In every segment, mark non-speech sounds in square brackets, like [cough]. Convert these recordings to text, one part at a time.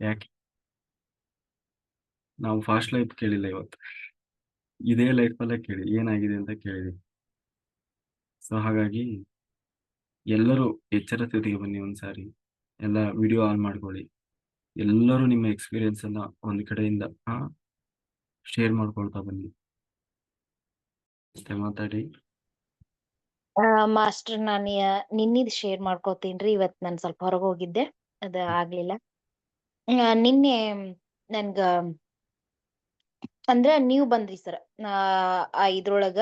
ಯಾಕೆ? ನಾವು fast life ಕೇಳಿಲ್ಲ ಇವತ್ತು. ಇದೇ ಲೈಫಲ್ಲೇ ಕೇಳಿ, ಏನಾಗಿದೆ ಅಂತ ಕೇಳಿದೀವಿ. ಸೊ ಹಾಗಾಗಿ ಎಲ್ಲರೂ ಎಚ್ಚರ ಸ್ಥಿತಿಗೆ ಬನ್ನಿ ಒಂದ್ಸಾರಿ. ಎಲ್ಲ ವಿಡಿಯೋ ಆನ್ ಮಾಡ್ಕೊಳ್ಳಿ. ಎಲ್ಲರೂ ನಿಮ್ಮ ಎಕ್ಸ್‌ಪೀರಿಯನ್ಸ್ ಎಲ್ಲ ಒಂದ್ ಕಡೆಯಿಂದ ಶೇರ್ ಮಾಡ್ಕೊಳ್ತಾ ಬನ್ನಿ. ಮಾತಾಡಿ. ಮಾಸ್ಟರ್ ನಾನು, ನಿನ್ನಿದ್ ಶೇರ್ ರೀ, ಇವತ್ ನಾನು ಸ್ವಲ್ಪ ಹೊರಗೆ ಹೋಗಿದ್ದೆ. ಅದ. ಆಗ್ಲಿಲ್ಲ. ಆ ನಿನ್ನೆ ನನ್ಗ ಅಂದ್ರ ನೀವ್ ಬಂದ್ರಿ ಸರ್. ಆ ಇದ್ರೊಳಗ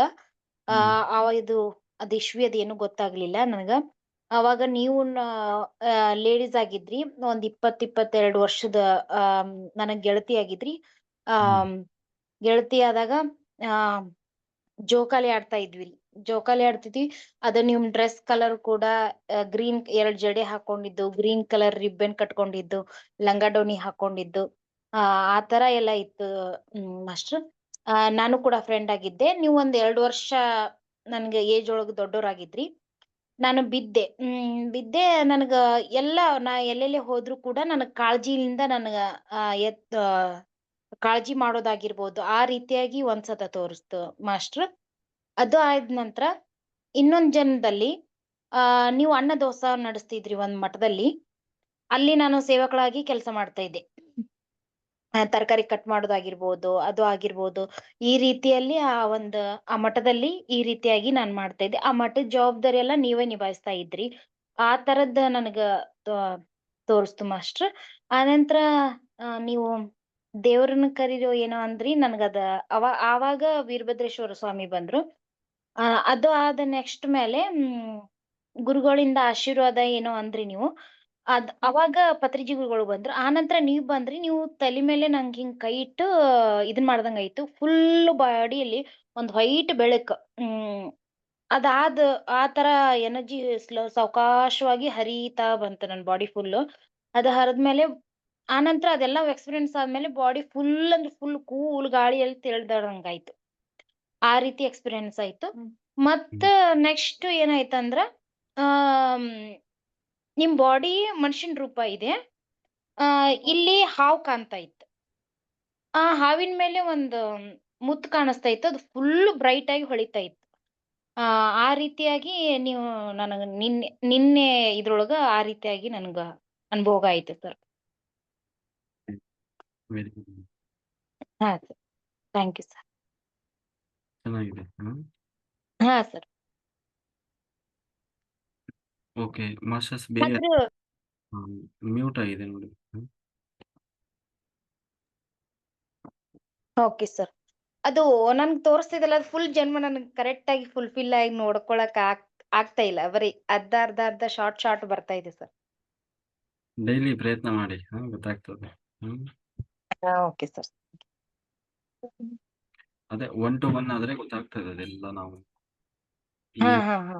ಆ ಇದು ಅದ್ ಇಶ್ವಿ ಅದೇನು ಗೊತ್ತಾಗ್ಲಿಲ್ಲ ನನಗ. ಅವಾಗ ನೀವು ಲೇಡೀಸ್ ಆಗಿದ್ರಿ. ಒಂದ್ 20, 22 ವರ್ಷದ ನನಗ್ ಗೆಳತಿ ಆಗಿದ್ರಿ. ಆ. ಗೆಳತಿ ಆದಾಗ ಆ ಜೋಕಾಲಿ ಆಡ್ತಾ ಇದ್ವಿ. ಜೋಕಾಲಿ ಆಡ್ತಿದ್ವಿ. ಅದ ನಿಮ್ ಡ್ರೆಸ್ ಕಲರ್ ಕೂಡ ಗ್ರೀನ್ ಎರಡ್ ಜಡೆ ಹಾಕೊಂಡಿದ್ದು, ಗ್ರೀನ್ ಕಲರ್ ರಿಬ್ಬನ್ ಕಟ್ಕೊಂಡಿದ್ದು, ಲಂಗ ಹಾಕೊಂಡಿದ್ದು. ಆ ತರ ಎಲ್ಲ ಇತ್ತು ಮಾಸ್ಟರ್. ನಾನು ಕೂಡ ಫ್ರೆಂಡ್ ಆಗಿದ್ದೆ. ನೀವ್ ಒಂದ್ ಎರಡ್ ವರ್ಷ ನನ್ಗ ಏಜ್ ಒಳಗ್ ದೊಡ್ಡೋರಾಗಿದ್ರಿ. ನಾನು ಬಿದ್ದೆ. ಹ್ಮ್ ಬಿದ್ದೆ ನನಗ ಎಲ್ಲ ನಾ ಎಲ್ಲೆಲ್ಲಿ ಹೋದ್ರು ಕೂಡ ನನಗ್ ಕಾಳಜಿಯಿಂದ ನನಗ ಎತ್ ಕಾಳಜಿ ಮಾಡೋದಾಗಿರ್ಬೋದು, ಆ ರೀತಿಯಾಗಿ ಒಂದ್ಸತ ತೋರಿಸ್ತು ಮಾಸ್ಟರ್. ಅದು ಆದ್ ನಂತರ ಇನ್ನೊಂದ್ ಜನ್ಮದಲ್ಲಿ ಆ ನೀವು ಅನ್ನದಾಸೋಹ ನಡೆಸ್ತಿದ್ರಿ ಒಂದ್ ಮಠದಲ್ಲಿ. ಅಲ್ಲಿ ನಾನು ಸೇವಕಳಾಗಿ ಕೆಲಸ ಮಾಡ್ತಾ ಇದ್ದೆ. ತರಕಾರಿ ಕಟ್ ಮಾಡೋದಾಗಿರ್ಬೋದು, ಅದು ಆಗಿರ್ಬೋದು. ಈ ರೀತಿಯಲ್ಲಿ ಆ ಒಂದ್ ಆ ಮಠದಲ್ಲಿ ಈ ರೀತಿಯಾಗಿ ನಾನ್ ಮಾಡ್ತಾ ಇದ್ದೆ. ಆ ಮಠದ್ ಜವಾಬ್ದಾರಿ ಎಲ್ಲ ನೀವೇ ನಿಭಾಯಿಸ್ತಾ ಇದ್ರಿ. ಆ ತರದ್ ನನಗ ತೋರಿಸ್ತು ಮಾಸ್ಟರ್. ಆನಂತರ ನೀವು ದೇವ್ರನ್ನ ಕರೀರೋ ಏನೋ ಅಂದ್ರಿ. ನನಗದ ಅವ ಆವಾಗ ವೀರಭದ್ರೇಶ್ವರ ಸ್ವಾಮಿ ಬಂದ್ರು. ಆ ಅದು ಆದ ನೆಕ್ಸ್ಟ್ ಮೇಲೆ ಹ್ಮ್ ಗುರುಗಳಿಂದ ಆಶೀರ್ವಾದ ಏನೋ ಅಂದ್ರಿ ನೀವು. ಅದ್ ಅವಾಗ ಪತ್ರಿಜಿಗಳು ಬಂದ್ರು. ಆನಂತರ ನೀವ್ ಬಂದ್ರಿ. ನೀವು ತಲಿ ಮೇಲೆ ನಂಗ್ ಹಿಂಗ್ ಕೈ ಇಟ್ಟು ಇದನ್ ಮಾಡ್ದಂಗಾಯ್ತು. ಫುಲ್ ಬಾಡಿಯಲ್ಲಿ ಒಂದ್ ವೈಟ್ ಬೆಳಕ್. ಹ್ಮ್ ಅದಾದ ಆ ತರ ಎನರ್ಜಿ ಸ್ಲೋ ಸಾವಕಾಶವಾಗಿ ಹರಿತಾ ಬಂತು ನನ್ನ ಬಾಡಿ ಫುಲ್ ಅದ್ ಹರದ್ಮೇಲೆ ಆನಂತರ ಅದೆಲ್ಲ ಎಕ್ಸ್‌ಪೀರಿಯನ್ಸ್ ಆದ್ಮೇಲೆ ಬಾಡಿ ಫುಲ್ ಅಂದ್ರೆ ಫುಲ್ ಕೂಲ್ ಗಾಳಿಯಲ್ಲಿ ತೇಲ್ದಾಡಂಗಾಯ್ತು. ಆ ರೀತಿ ಎಕ್ಸ್‌ಪೀರಿಯನ್ಸ್ ಆಯ್ತು. ಮತ್ತ ನೆಕ್ಸ್ಟ್ ಏನಾಯ್ತಂದ್ರ ಆ ನಿಮ್ ಬಾಡಿ ಮನುಷ್ಯನ್ ರೂಪ ಇದೆ. ಆ ಇಲ್ಲಿ ಹಾವ್ ಕಾಣ್ತಾ ಇತ್ತು. ಆ ಹಾವಿನ ಮೇಲೆ ಒಂದು ಮುತ್ತು ಕಾಣಿಸ್ತಾ ಇತ್ತು. ಅದು ಫುಲ್ ಬ್ರೈಟ್ ಆಗಿ ಹೊಳಿತಾ ಇತ್ತು. ಆ ಆ ರೀತಿಯಾಗಿ ನೀವು ನನಗ ನಿನ್ನೆ ನಿನ್ನೆ ಇದ್ರೊಳಗ ಆ ರೀತಿಯಾಗಿ ನನ್ಗ ಅನುಭೋಗ ಆಯ್ತು ಸರ್. ಹ್ಮ್. Very good. ಹಾ ಸರ್. Thank you sir. ಚೆನ್ನಾಗಿದೆ. ಹ್ಮ್. ಹಾ ಸರ್. ಓಕೆ. ಮಾಸ್ಟರ್ಸ್ ಬೇರೆ ಮ್ಯೂಟ್ ಆಗಿದೆ ನೋಡಿ. Okay sir. ಅದು ನನ್ಗೆ ತೋರಿಸ್ತಿದಲ್ಲ ಅದು ಫುಲ್ ಜನ್ಮ ನನಗೆ ಕರೆಕ್ಟ್ ಆಗಿ ಫುಲ್‌ಫಿಲ್ ಆಗಿ ನೋಡ್ಕೊಳಕ್ ಆಗ್ ಆಗ್ತಾ ಇಲ್ಲ. ಬರೀ ಅರ್ಧ, ಅರ್ಧ, ಅರ್ಧ ಶಾರ್ಟ್, ಶಾರ್ಟ್ ಬರ್ತಾ ಇದೆ ಸರ್. ಡೈಲಿ ಪ್ರಯತ್ನ ಮಾಡಿ. ಗೊತ್ತಾಗ್ತದೆ. Okay sir. ಅದೇ ಒನ್ ಟು ಒನ್ ಆದ್ರೆ ಗೊತ್ತಾಗ್ತದೆ ಅದೆಲ್ಲ ನಾವು. ಹಾ, ಹಾ, ಹಾ.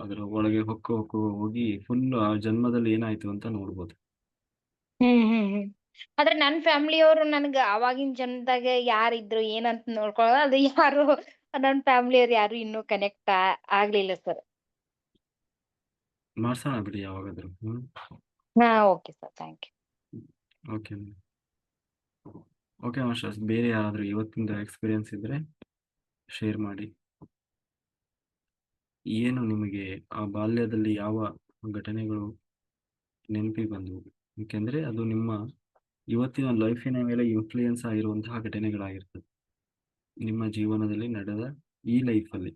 ಅದ್ರ ಒಳಗೆ ಹೊಕ್ಕು ಹೊಕ್ಕು ಹೋಗಿ ಫುಲ್ ಆ ಜನ್ಮದಲ್ಲಿ ಏನಾಯ್ತು ಅಂತ ನೋಡ್ಬೋದು. ಹ್ಮ್, ಹ್ಮ್, ಹ್ಮ್. ಆದ್ರೆ ನನ್ ಫ್ಯಾಮಿಲಿಯವ್ರು ನನ್ಗ ಅವಾಗಿನ ಜನ್ಮದಾಗ ಯಾರಿದ್ರು ಏನಂತ ನೋಡ್ಕೊಳ್ಳೋದು ಅದು ಯಾರು [laughs] ನನ್ ಫ್ಯಾಮಿಲಿಯವ್ರು ಯಾರು ಇನ್ನೂ ಕನೆಕ್ಟ್ ಆಗ್ಲಿಲ್ಲ ಸರ್. ಮಾಡ್ಸೋಣ ಬಿಡಿ ಯಾವಾಗಾದ್ರೂ ಹ್ಮ್. ಹಾ okay sir. Thank you. Okay. Okay masters ಬೇರೆ ಯಾರಾದರೂ ಇವತ್ತಿಂದ ಎಕ್ಸ್‌ಪೀರಿಯನ್ಸ್ ಇದ್ರೆ ಶೇರ್ ಮಾಡಿ. ಏನು ನಿಮಗೆ ಆ ಬಾಲ್ಯದಲ್ಲಿ ಯಾವ ಘಟನೆಗಳು ನೆನಪಿಗೆ ಬಂದವು? ಏಕೆಂದರೆ ಅದು ನಿಮ್ಮ ಇವತ್ತಿನ ಲೈಫಿನ ಮೇಲೆ ಇನ್‌ಫ್ಲೂಯೆನ್ಸ್ ಆಗಿರುವಂತಹ ಘಟನೆಗಳಾಗಿರ್ತದೆ. ನಿಮ್ಮ ಜೀವನದಲ್ಲಿ ನಡೆದ ಈ ಲೈಫಲ್ಲಿ.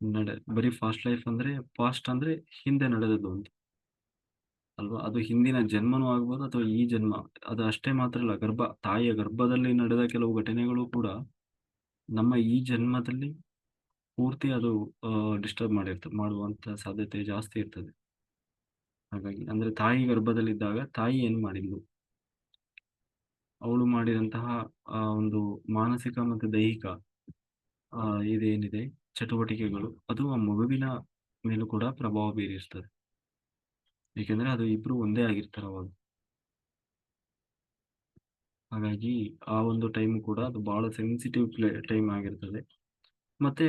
ನಡೆ, ಬರೀ ಫಾಸ್ಟ್ ಲೈಫ್ ಅಂದ್ರೆ ಫಾಸ್ಟ್ ಅಂದ್ರೆ ಹಿಂದೆ ನಡೆದದ್ದು ಅಂತ. ಅಲ್ವಾ? ಅದು ಹಿಂದಿನ ಜನ್ಮನೂ ಆಗ್ಬೋದು ಅಥವಾ ಈ ಜನ್ಮ. ಅದು ಅಷ್ಟೇ ಮಾತ್ರ ಅಲ್ಲ, ಗರ್ಭ, ತಾಯಿಯ ಗರ್ಭದಲ್ಲಿ ನಡೆದ ಕೆಲವು ಘಟನೆಗಳು ಕೂಡ ನಮ್ಮ ಈ ಜನ್ಮದಲ್ಲಿ ಪೂರ್ತಿ ಅದು ಡಿಸ್ಟರ್ಬ್ ಮಾಡಿರ್ತದೆ ಮಾಡುವಂತ ಸಾಧ್ಯತೆ ಜಾಸ್ತಿ ಇರ್ತದೆ. ಹಾಗಾಗಿ ಅಂದ್ರೆ ತಾಯಿ ಗರ್ಭದಲ್ಲಿದ್ದಾಗ ತಾಯಿ ಏನ್ ಮಾಡಿದ್ಲು? ಅವಳು ಮಾಡಿದಂತಹ ಒಂದು ಮಾನಸಿಕ ಮತ್ತು ದೈಹಿಕ ಇದೇನಿದೆ, ಚಟುವಟಿಕೆಗಳು, ಅದು ಆ ಮಗುವಿನ ಮೇಲೂ ಕೂಡ ಪ್ರಭಾವ ಬೀರಿರ್ತದೆ. ಏಕೆಂದ್ರೆ ಅದು ಇಬ್ರು ಒಂದೇ ಆಗಿರ್ತಾರೆ ಅವಾಗ. ಹಾಗಾಗಿ ಆ ಒಂದು ಟೈಮ್ ಕೂಡ ಅದು ಬಹಳ ಸೆನ್ಸಿಟಿವ್ ಪ್ಲೇ ಟೈಮ್ ಆಗಿರ್ತದೆ. ಮತ್ತೆ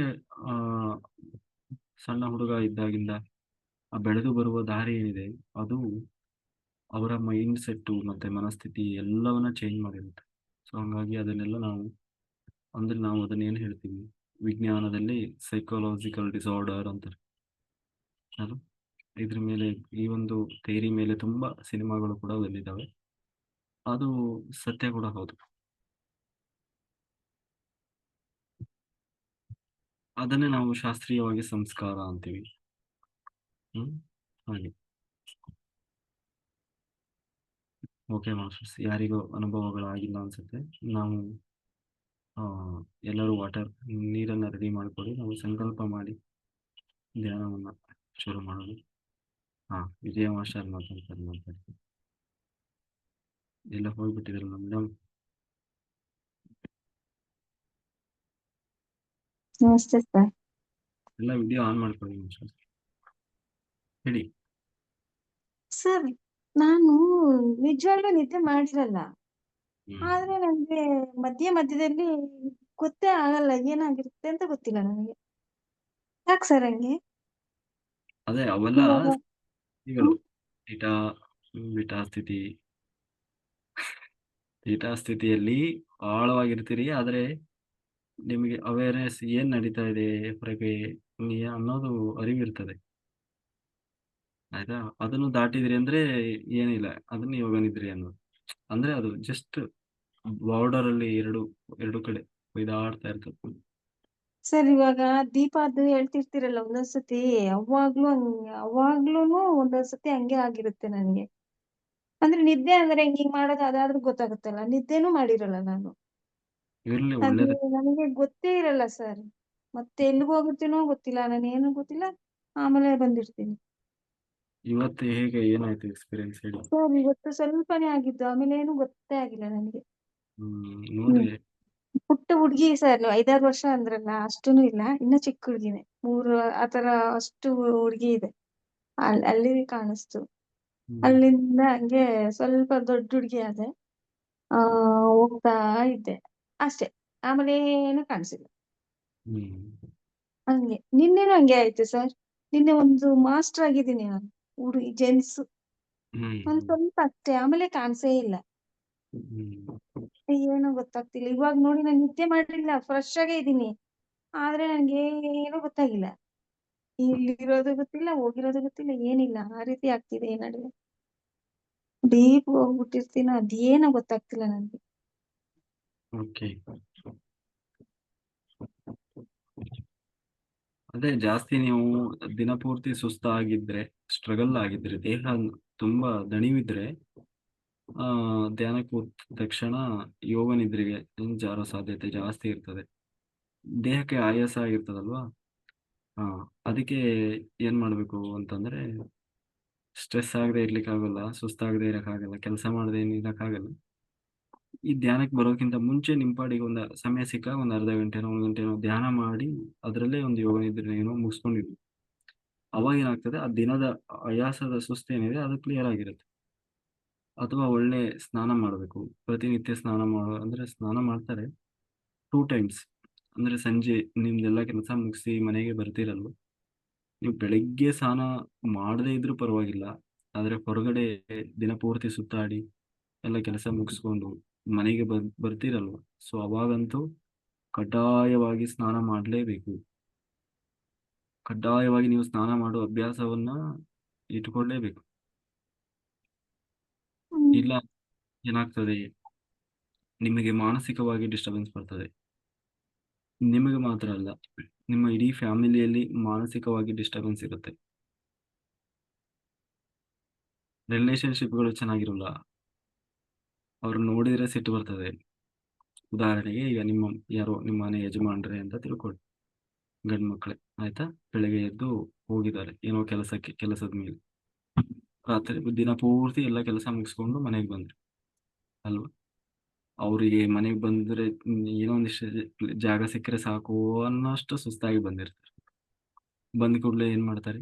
ಸಣ್ಣ ಹುಡುಗ ಇದ್ದಾಗಿಂದ ಆ ಬೆಳೆದು ಬರುವ ದಾರಿ ಏನಿದೆ, ಅದು ಅವರ ಮೈಂಡ್ ಸೆಟ್ಟು ಮತ್ತೆ ಮನಸ್ಥಿತಿ ಎಲ್ಲವನ್ನ ಚೇಂಜ್ ಮಾಡಿರುತ್ತೆ ಸೊ ಹಂಗಾಗಿ ಅದನ್ನೆಲ್ಲ ನಾವು, ಅಂದ್ರೆ ನಾವು ಅದನ್ನ ಏನು ಹೇಳ್ತೀವಿ ವಿಜ್ಞಾನದಲ್ಲಿ ಸೈಕಾಲಜಿಕಲ್ ಡಿಸಾರ್ಡರ್ ಅಂತಾರೆ ಅದು ಇದ್ರ ಮೇಲೆ ಈ ಒಂದು ಥೇರಿ ಮೇಲೆ ತುಂಬಾ ಸಿನಿಮಾಗಳು ಕೂಡ ಬಂದಿದ್ದಾವೆ. ಅದು ಸತ್ಯ ಕೂಡ ಹೌದು. ಅದನ್ನೇ ನಾವು ಶಾಸ್ತ್ರೀಯವಾಗಿ ಸಂಸ್ಕಾರ ಅಂತೀವಿ. ಹ್ಮ್ ಹಾಗೆ. Okay masters. ಯಾರಿಗೂ ಅನುಭವಗಳಾಗಿಲ್ಲ ಅನ್ಸುತ್ತೆ. ನಾವು ಆ, ಎಲ್ಲರೂ ವಾಟರ್ ನೀರನ್ನ ರೆಡಿ ಮಾಡಿಕೊಡಿ. ನಾವು ಸಂಕಲ್ಪ ಮಾಡಿ ಧ್ಯಾನವನ್ನ ಶುರು ಮಾಡೋದು ಹಾ ವಿಜಯ ಮಾಸ್ಟರ್ ಮಾತಾಡ್ತಾರೆ ಮಾತಾಡ್ತಾರೆ ಎಲ್ಲ ಹೋಗ್ಬಿಟ್ಟಿದ್ರಲ್ಲ ಮೇಡಮ್ ನಮಸ್ತೆ ಸರ್ ಎಲ್ಲ ವಿಡಿಯೋ ಆನ್ ಮಾಡ್ಕೊಳ್ಳಿ ಮಾಸ್ಟರ್ ಹೇಳಿ ಸರ್ ನಾನು ನಿಜವಾಗ್ಲೂ ನಿದ್ದೆ ಮಾಡಿರಲ್ಲ ಆದ್ರೆ ನನಗೆ ಮಧ್ಯ ಮಧ್ಯದಲ್ಲಿ ಗೊತ್ತೇ ಆಗಲ್ಲ ಏನಾಗಿರುತ್ತೆ ಅಂತ ಗೊತ್ತಿಲ್ಲ ನನಗೆ ಯಾಕೆ ಸರ್ ಹಂಗೆ ಅದೇ ಅವೆಲ್ಲ ಸ್ಥಿತಿಗಳು ಥೀಟಾ ಬಿಟಾ ಸ್ಥಿತಿ. ಥೀಟಾ ಸ್ಥಿತಿಯಲ್ಲಿ ಆಳವಾಗಿರ್ತೀರಿ, ಆದ್ರೆ ನಿಮಗೆ ಅವೇರ್ನೆಸ್ ಏನ್ ನಡೀತಾ ಇದೆ ಪ್ರಕ್ರಿಯೆ ಅನ್ನೋದು ಅರಿವಿರ್ತದೆ. ಆಯ್ತಾ? ಅದನ್ನು ದಾಟಿದ್ರಿ ಅಂದ್ರೆ ಏನಿಲ್ಲ, ಅದನ್ನ ಯೋಗನಿದ್ರಿ ಅನ್ನೋದು. ಅಂದ್ರೆ ಅದು ಜಸ್ಟ್ ಬಾರ್ಡರ್ ಅಲ್ಲಿ ಎರಡು ಎರಡು ಕಡೆ. ಸರ್ ಇವಾಗ ದೀಪ ಅದು ಹೇಳ್ತಿರ್ತೀರಲ್ಲ ಒಂದೊಂದ್ಸತಿ ಅವಾಗ್ಲೂ ಹಂಗೆ ಅವಾಗ್ಲೂನು ಒಂದೊಂದ್ಸತಿ ಹಂಗೆ ಆಗಿರುತ್ತೆ ನನಗೆ. ಅಂದ್ರೆ ನಿದ್ದೆ ಅಂದ್ರೆ ಹಿಂಗ್ ಹಿಂಗ್ ಮಾಡೋದು ಅದಾದ್ರೂ ಗೊತ್ತಾಗುತ್ತಲ್ಲ ನಿದ್ದೆನೂ ಮಾಡಿರಲ್ಲ ನಾನು. ಇರ್ಲಿ ಅದು ಒಳ್ಳೇದು. ನನಗೆ ಗೊತ್ತೇ ಇರಲ್ಲ ಸರ್. ಮತ್ತೆ ಎಲ್ಲಿಗೆ ಹೋಗಿರ್ತೀನೋ ಗೊತ್ತಿಲ್ಲ ನಾನು ಏನು ಗೊತ್ತಿಲ್ಲ ಆಮೇಲೆ ಬಂದಿರ್ತೀನಿ. ಇವತ್ತು ಹೇಗೆ ಏನಾಯ್ತು ಎಕ್ಸ್ಪೀರಿಯನ್ಸ್ ಹೇಳಿ? ಸರ್ ಇವತ್ತು ಸ್ವಲ್ಪನೇ ಆಗಿದ್ದು ಆಮೇಲೆ ಏನು ಗೊತ್ತೇ ಆಗಿಲ್ಲ ನನಗೆ. ಹ್ಮ್ ಪುಟ್ಟ ಹುಡ್ಗಿ ಸರ್ ಐದಾರು ವರ್ಷ ಅಂದ್ರಲ್ಲ ಅಷ್ಟೂನು ಇಲ್ಲ. ಇನ್ನ ಚಿಕ್ಕ ಹುಡ್ಗಿನೇ. ಮೂರು ಆತರ ಅಷ್ಟು ಹುಡ್ಗಿ ಇದೆ. ಅಲ್ಲಿ ಅಲ್ಲಿ ಕಾಣಿಸ್ತು. ಅಲ್ಲಿಂದ ಹಂಗೆ ಸ್ವಲ್ಪ ದೊಡ್ಡ ಹುಡ್ಗಿ ಆದೆ. ಆ ಹೋಗ್ತಾ ಇದ್ದೆ. ಅಷ್ಟೇ. ಆಮೇಲೆ ಏನು ಕಾಣಿಸಿಲ್ಲ. ಹಂಗೆ. ನಿನ್ನೆನೂ ಹಂಗೆ ಆಯ್ತು ಸರ್? ನಿನ್ನೆ ಒಂದು ಮಾಸ್ಟರ್ ಆಗಿದ್ದೀನಿ ನಾನು. ಹುಡುಗಿ ಜೆಂಟ್ಸ್. ಒಂದ್ ಸ್ವಲ್ಪ ಅಷ್ಟೇ. ಆಮೇಲೆ ಕಾಣಿಸೇ ಇಲ್ಲ. ಏನೋ ಗೊತ್ತಾಗ್ತಿಲ್ಲ. ಇವಾಗ ನೋಡಿ ನಾನು ನಿದ್ದೆ ಮಾಡಿಲ್ಲ ಫ್ರೆಶ್ ಆಗೇ ಇದ್ದೀನಿ. ಆದ್ರೆ ನನ್ಗೆ ಏನೋ ಗೊತ್ತಾಗಿಲ್ಲ. ಇಲ್ಲಿರೋದು ಗೊತ್ತಿಲ್ಲ, ಹೋಗಿರೋದು ಗೊತ್ತಿಲ್ಲ, ಏನಿಲ್ಲ. ಆ ರೀತಿ ಆಗ್ತಿದೆ ನಡುವೆ. ಡೀಪ್ ಹೋಗ್ಬಿಟ್ಟಿರ್ತೀನ ಅದೇನೋ ಗೊತ್ತಾಗ್ತಿಲ್ಲ ನನ್ಗೆ ಓಕೆ ಅದೇ ಜಾಸ್ತಿ ನೀವು ದಿನಪೂರ್ತಿ ಸುಸ್ತಾಗಿದ್ರೆ ಸ್ಟ್ರಗಲ್ ಆಗಿದ್ರೆ, ದೇಹ ತುಂಬಾ ದಣಿವಿದ್ರೆ ಆ ಧ್ಯಾನಕ್ಕೆ ಕೂತ ತಕ್ಷಣ ಯೋಗ ನಿದ್ರೆಗೆ ಜಾರೋ ಸಾಧ್ಯತೆ ಜಾಸ್ತಿ ಇರ್ತದೆ. ದೇಹಕ್ಕೆ ಆಯಾಸ ಆಗಿರ್ತದಲ್ವಾ ಹಾ ಅದಕ್ಕೆ ಏನ್ ಮಾಡ್ಬೇಕು ಅಂತಂದ್ರೆ ಸ್ಟ್ರೆಸ್ ಆಗದೆ ಇರ್ಲಿಕ್ಕಾಗಲ್ಲ ಸುಸ್ತಾಗದೆ ಇರಕ್ಕಾಗಲ್ಲ ಕೆಲಸ ಮಾಡದೆ ಆಗಲ್ಲ. ಈ ಧ್ಯಾನಕ್ಕೆ ಬರೋಕ್ಕಿಂತ ಮುಂಚೆ ನಿಂಪಾಡಿಗೆ ಪಾಡಿಗೆ ಒಂದು ಸಮಯ ಸಿಕ್ಕ, ಒಂದು ಅರ್ಧ ಗಂಟೆನೋ ಒಂದು ಗಂಟೆನೋ ಧ್ಯಾನ ಮಾಡಿ ಅದರಲ್ಲೇ ಒಂದು ಯೋಗ ನಿದ್ರೆ ಏನೋ ಮುಗಿಸ್ಕೊಂಡಿದ್ವಿ. ಅವಾಗ ಏನಾಗ್ತದೆ, ಆ ದಿನದ ಆಯಾಸದ ಸುಸ್ತು ಏನಿದೆ, ಅದು ಕ್ಲಿಯರ್ ಆಗಿರುತ್ತೆ. ಅಥವಾ ಒಳ್ಳೆ ಸ್ನಾನ ಮಾಡಬೇಕು. ಪ್ರತಿನಿತ್ಯ ಸ್ನಾನ ಮಾಡೋ ಅಂದ್ರೆ ಸ್ನಾನ ಮಾಡ್ತಾರೆ. ಟೂ ಟೈಮ್ಸ್ ಅಂದ್ರೆ ಸಂಜೆ ನಿಮ್ದೆಲ್ಲ ಕೆಲಸ ಮುಗಿಸಿ ಮನೆಗೆ ಬರ್ತಿರಲ್ವ? ನೀವು ಬೆಳಿಗ್ಗೆ ಸ್ನಾನ ಮಾಡದೇ ಇದ್ರೂ ಪರವಾಗಿಲ್ಲ. ಆದ್ರೆ ಹೊರಗಡೆ ದಿನ ಪೂರ್ತಿ ಸುತ್ತಾಡಿ ಎಲ್ಲ ಕೆಲಸ ಮುಗಿಸ್ಕೊಂಡು ಮನೆಗೆ ಬರ್, ಬರ್ತೀರಲ್ವ? ಸೊ ಅವಾಗಂತೂ ಕಡ್ಡಾಯವಾಗಿ ಸ್ನಾನ ಮಾಡಲೇಬೇಕು. ಕಡ್ಡಾಯವಾಗಿ ನೀವು ಸ್ನಾನ ಮಾಡೋ ಅಭ್ಯಾಸವನ್ನ ಇಟ್ಕೊಳ್ಳೇಬೇಕು. ಇಲ್ಲ ಏನಾಗ್ತದೆ? ನಿಮಗೆ ಮಾನಸಿಕವಾಗಿ ಡಿಸ್ಟರ್ಬೆನ್ಸ್ ಬರ್ತದೆ. ನಿಮಗೆ ಮಾತ್ರ ಅಲ್ಲ, ನಿಮ್ಮ ಇಡೀ ಫ್ಯಾಮಿಲಿಯಲ್ಲಿ ಮಾನಸಿಕವಾಗಿ ಡಿಸ್ಟರ್ಬೆನ್ಸ್ ಇರುತ್ತೆ. ರಿಲೇಶನ್ಶಿಪ್ಗಳು ಚೆನ್ನಾಗಿರಲ್ಲ. ಅವ್ರು ನೋಡಿದ್ರೆ ಸಿಟ್ಟು ಬರ್ತದೆ. ಉದಾಹರಣೆಗೆ ಈಗ ನಿಮ್ಮ ಯಾರೋ ನಿಮ್ಮ ಮನೆ ಯಜಮಾನ್ರೆ ಅಂತ ತಿಳ್ಕೊಳ್ಳಿ ಗಂಡು ಮಕ್ಕಳೇ ಆಯ್ತಾ? ಬೆಳಗ್ಗೆ ಎದ್ದು ಹೋಗಿದ್ದಾರೆ. ಏನೋ ಕೆಲಸಕ್ಕೆ, ಕೆಲಸದ ಮೇಲೆ. ರಾತ್ರಿ ದಿನ ಪೂರ್ತಿ ಎಲ್ಲ ಕೆಲಸ ಮುಗಿಸ್ಕೊಂಡು ಮನೆಗೆ ಬಂದ್ರು. ಅಲ್ವಾ? ಅವರಿಗೆ ಮನೆಗೆ ಬಂದ್ರೆ ಏನೋ ಒಂದಿಷ್ಟು ಜಾಗ ಸಿಕ್ಕರೆ ಸಾಕು ಅನ್ನೋಷ್ಟು ಸುಸ್ತಾಗಿ ಬಂದಿರ್ತಾರೆ. ಬಂದ ಕೂಡಲೇ ಏನ್ ಮಾಡ್ತಾರೆ?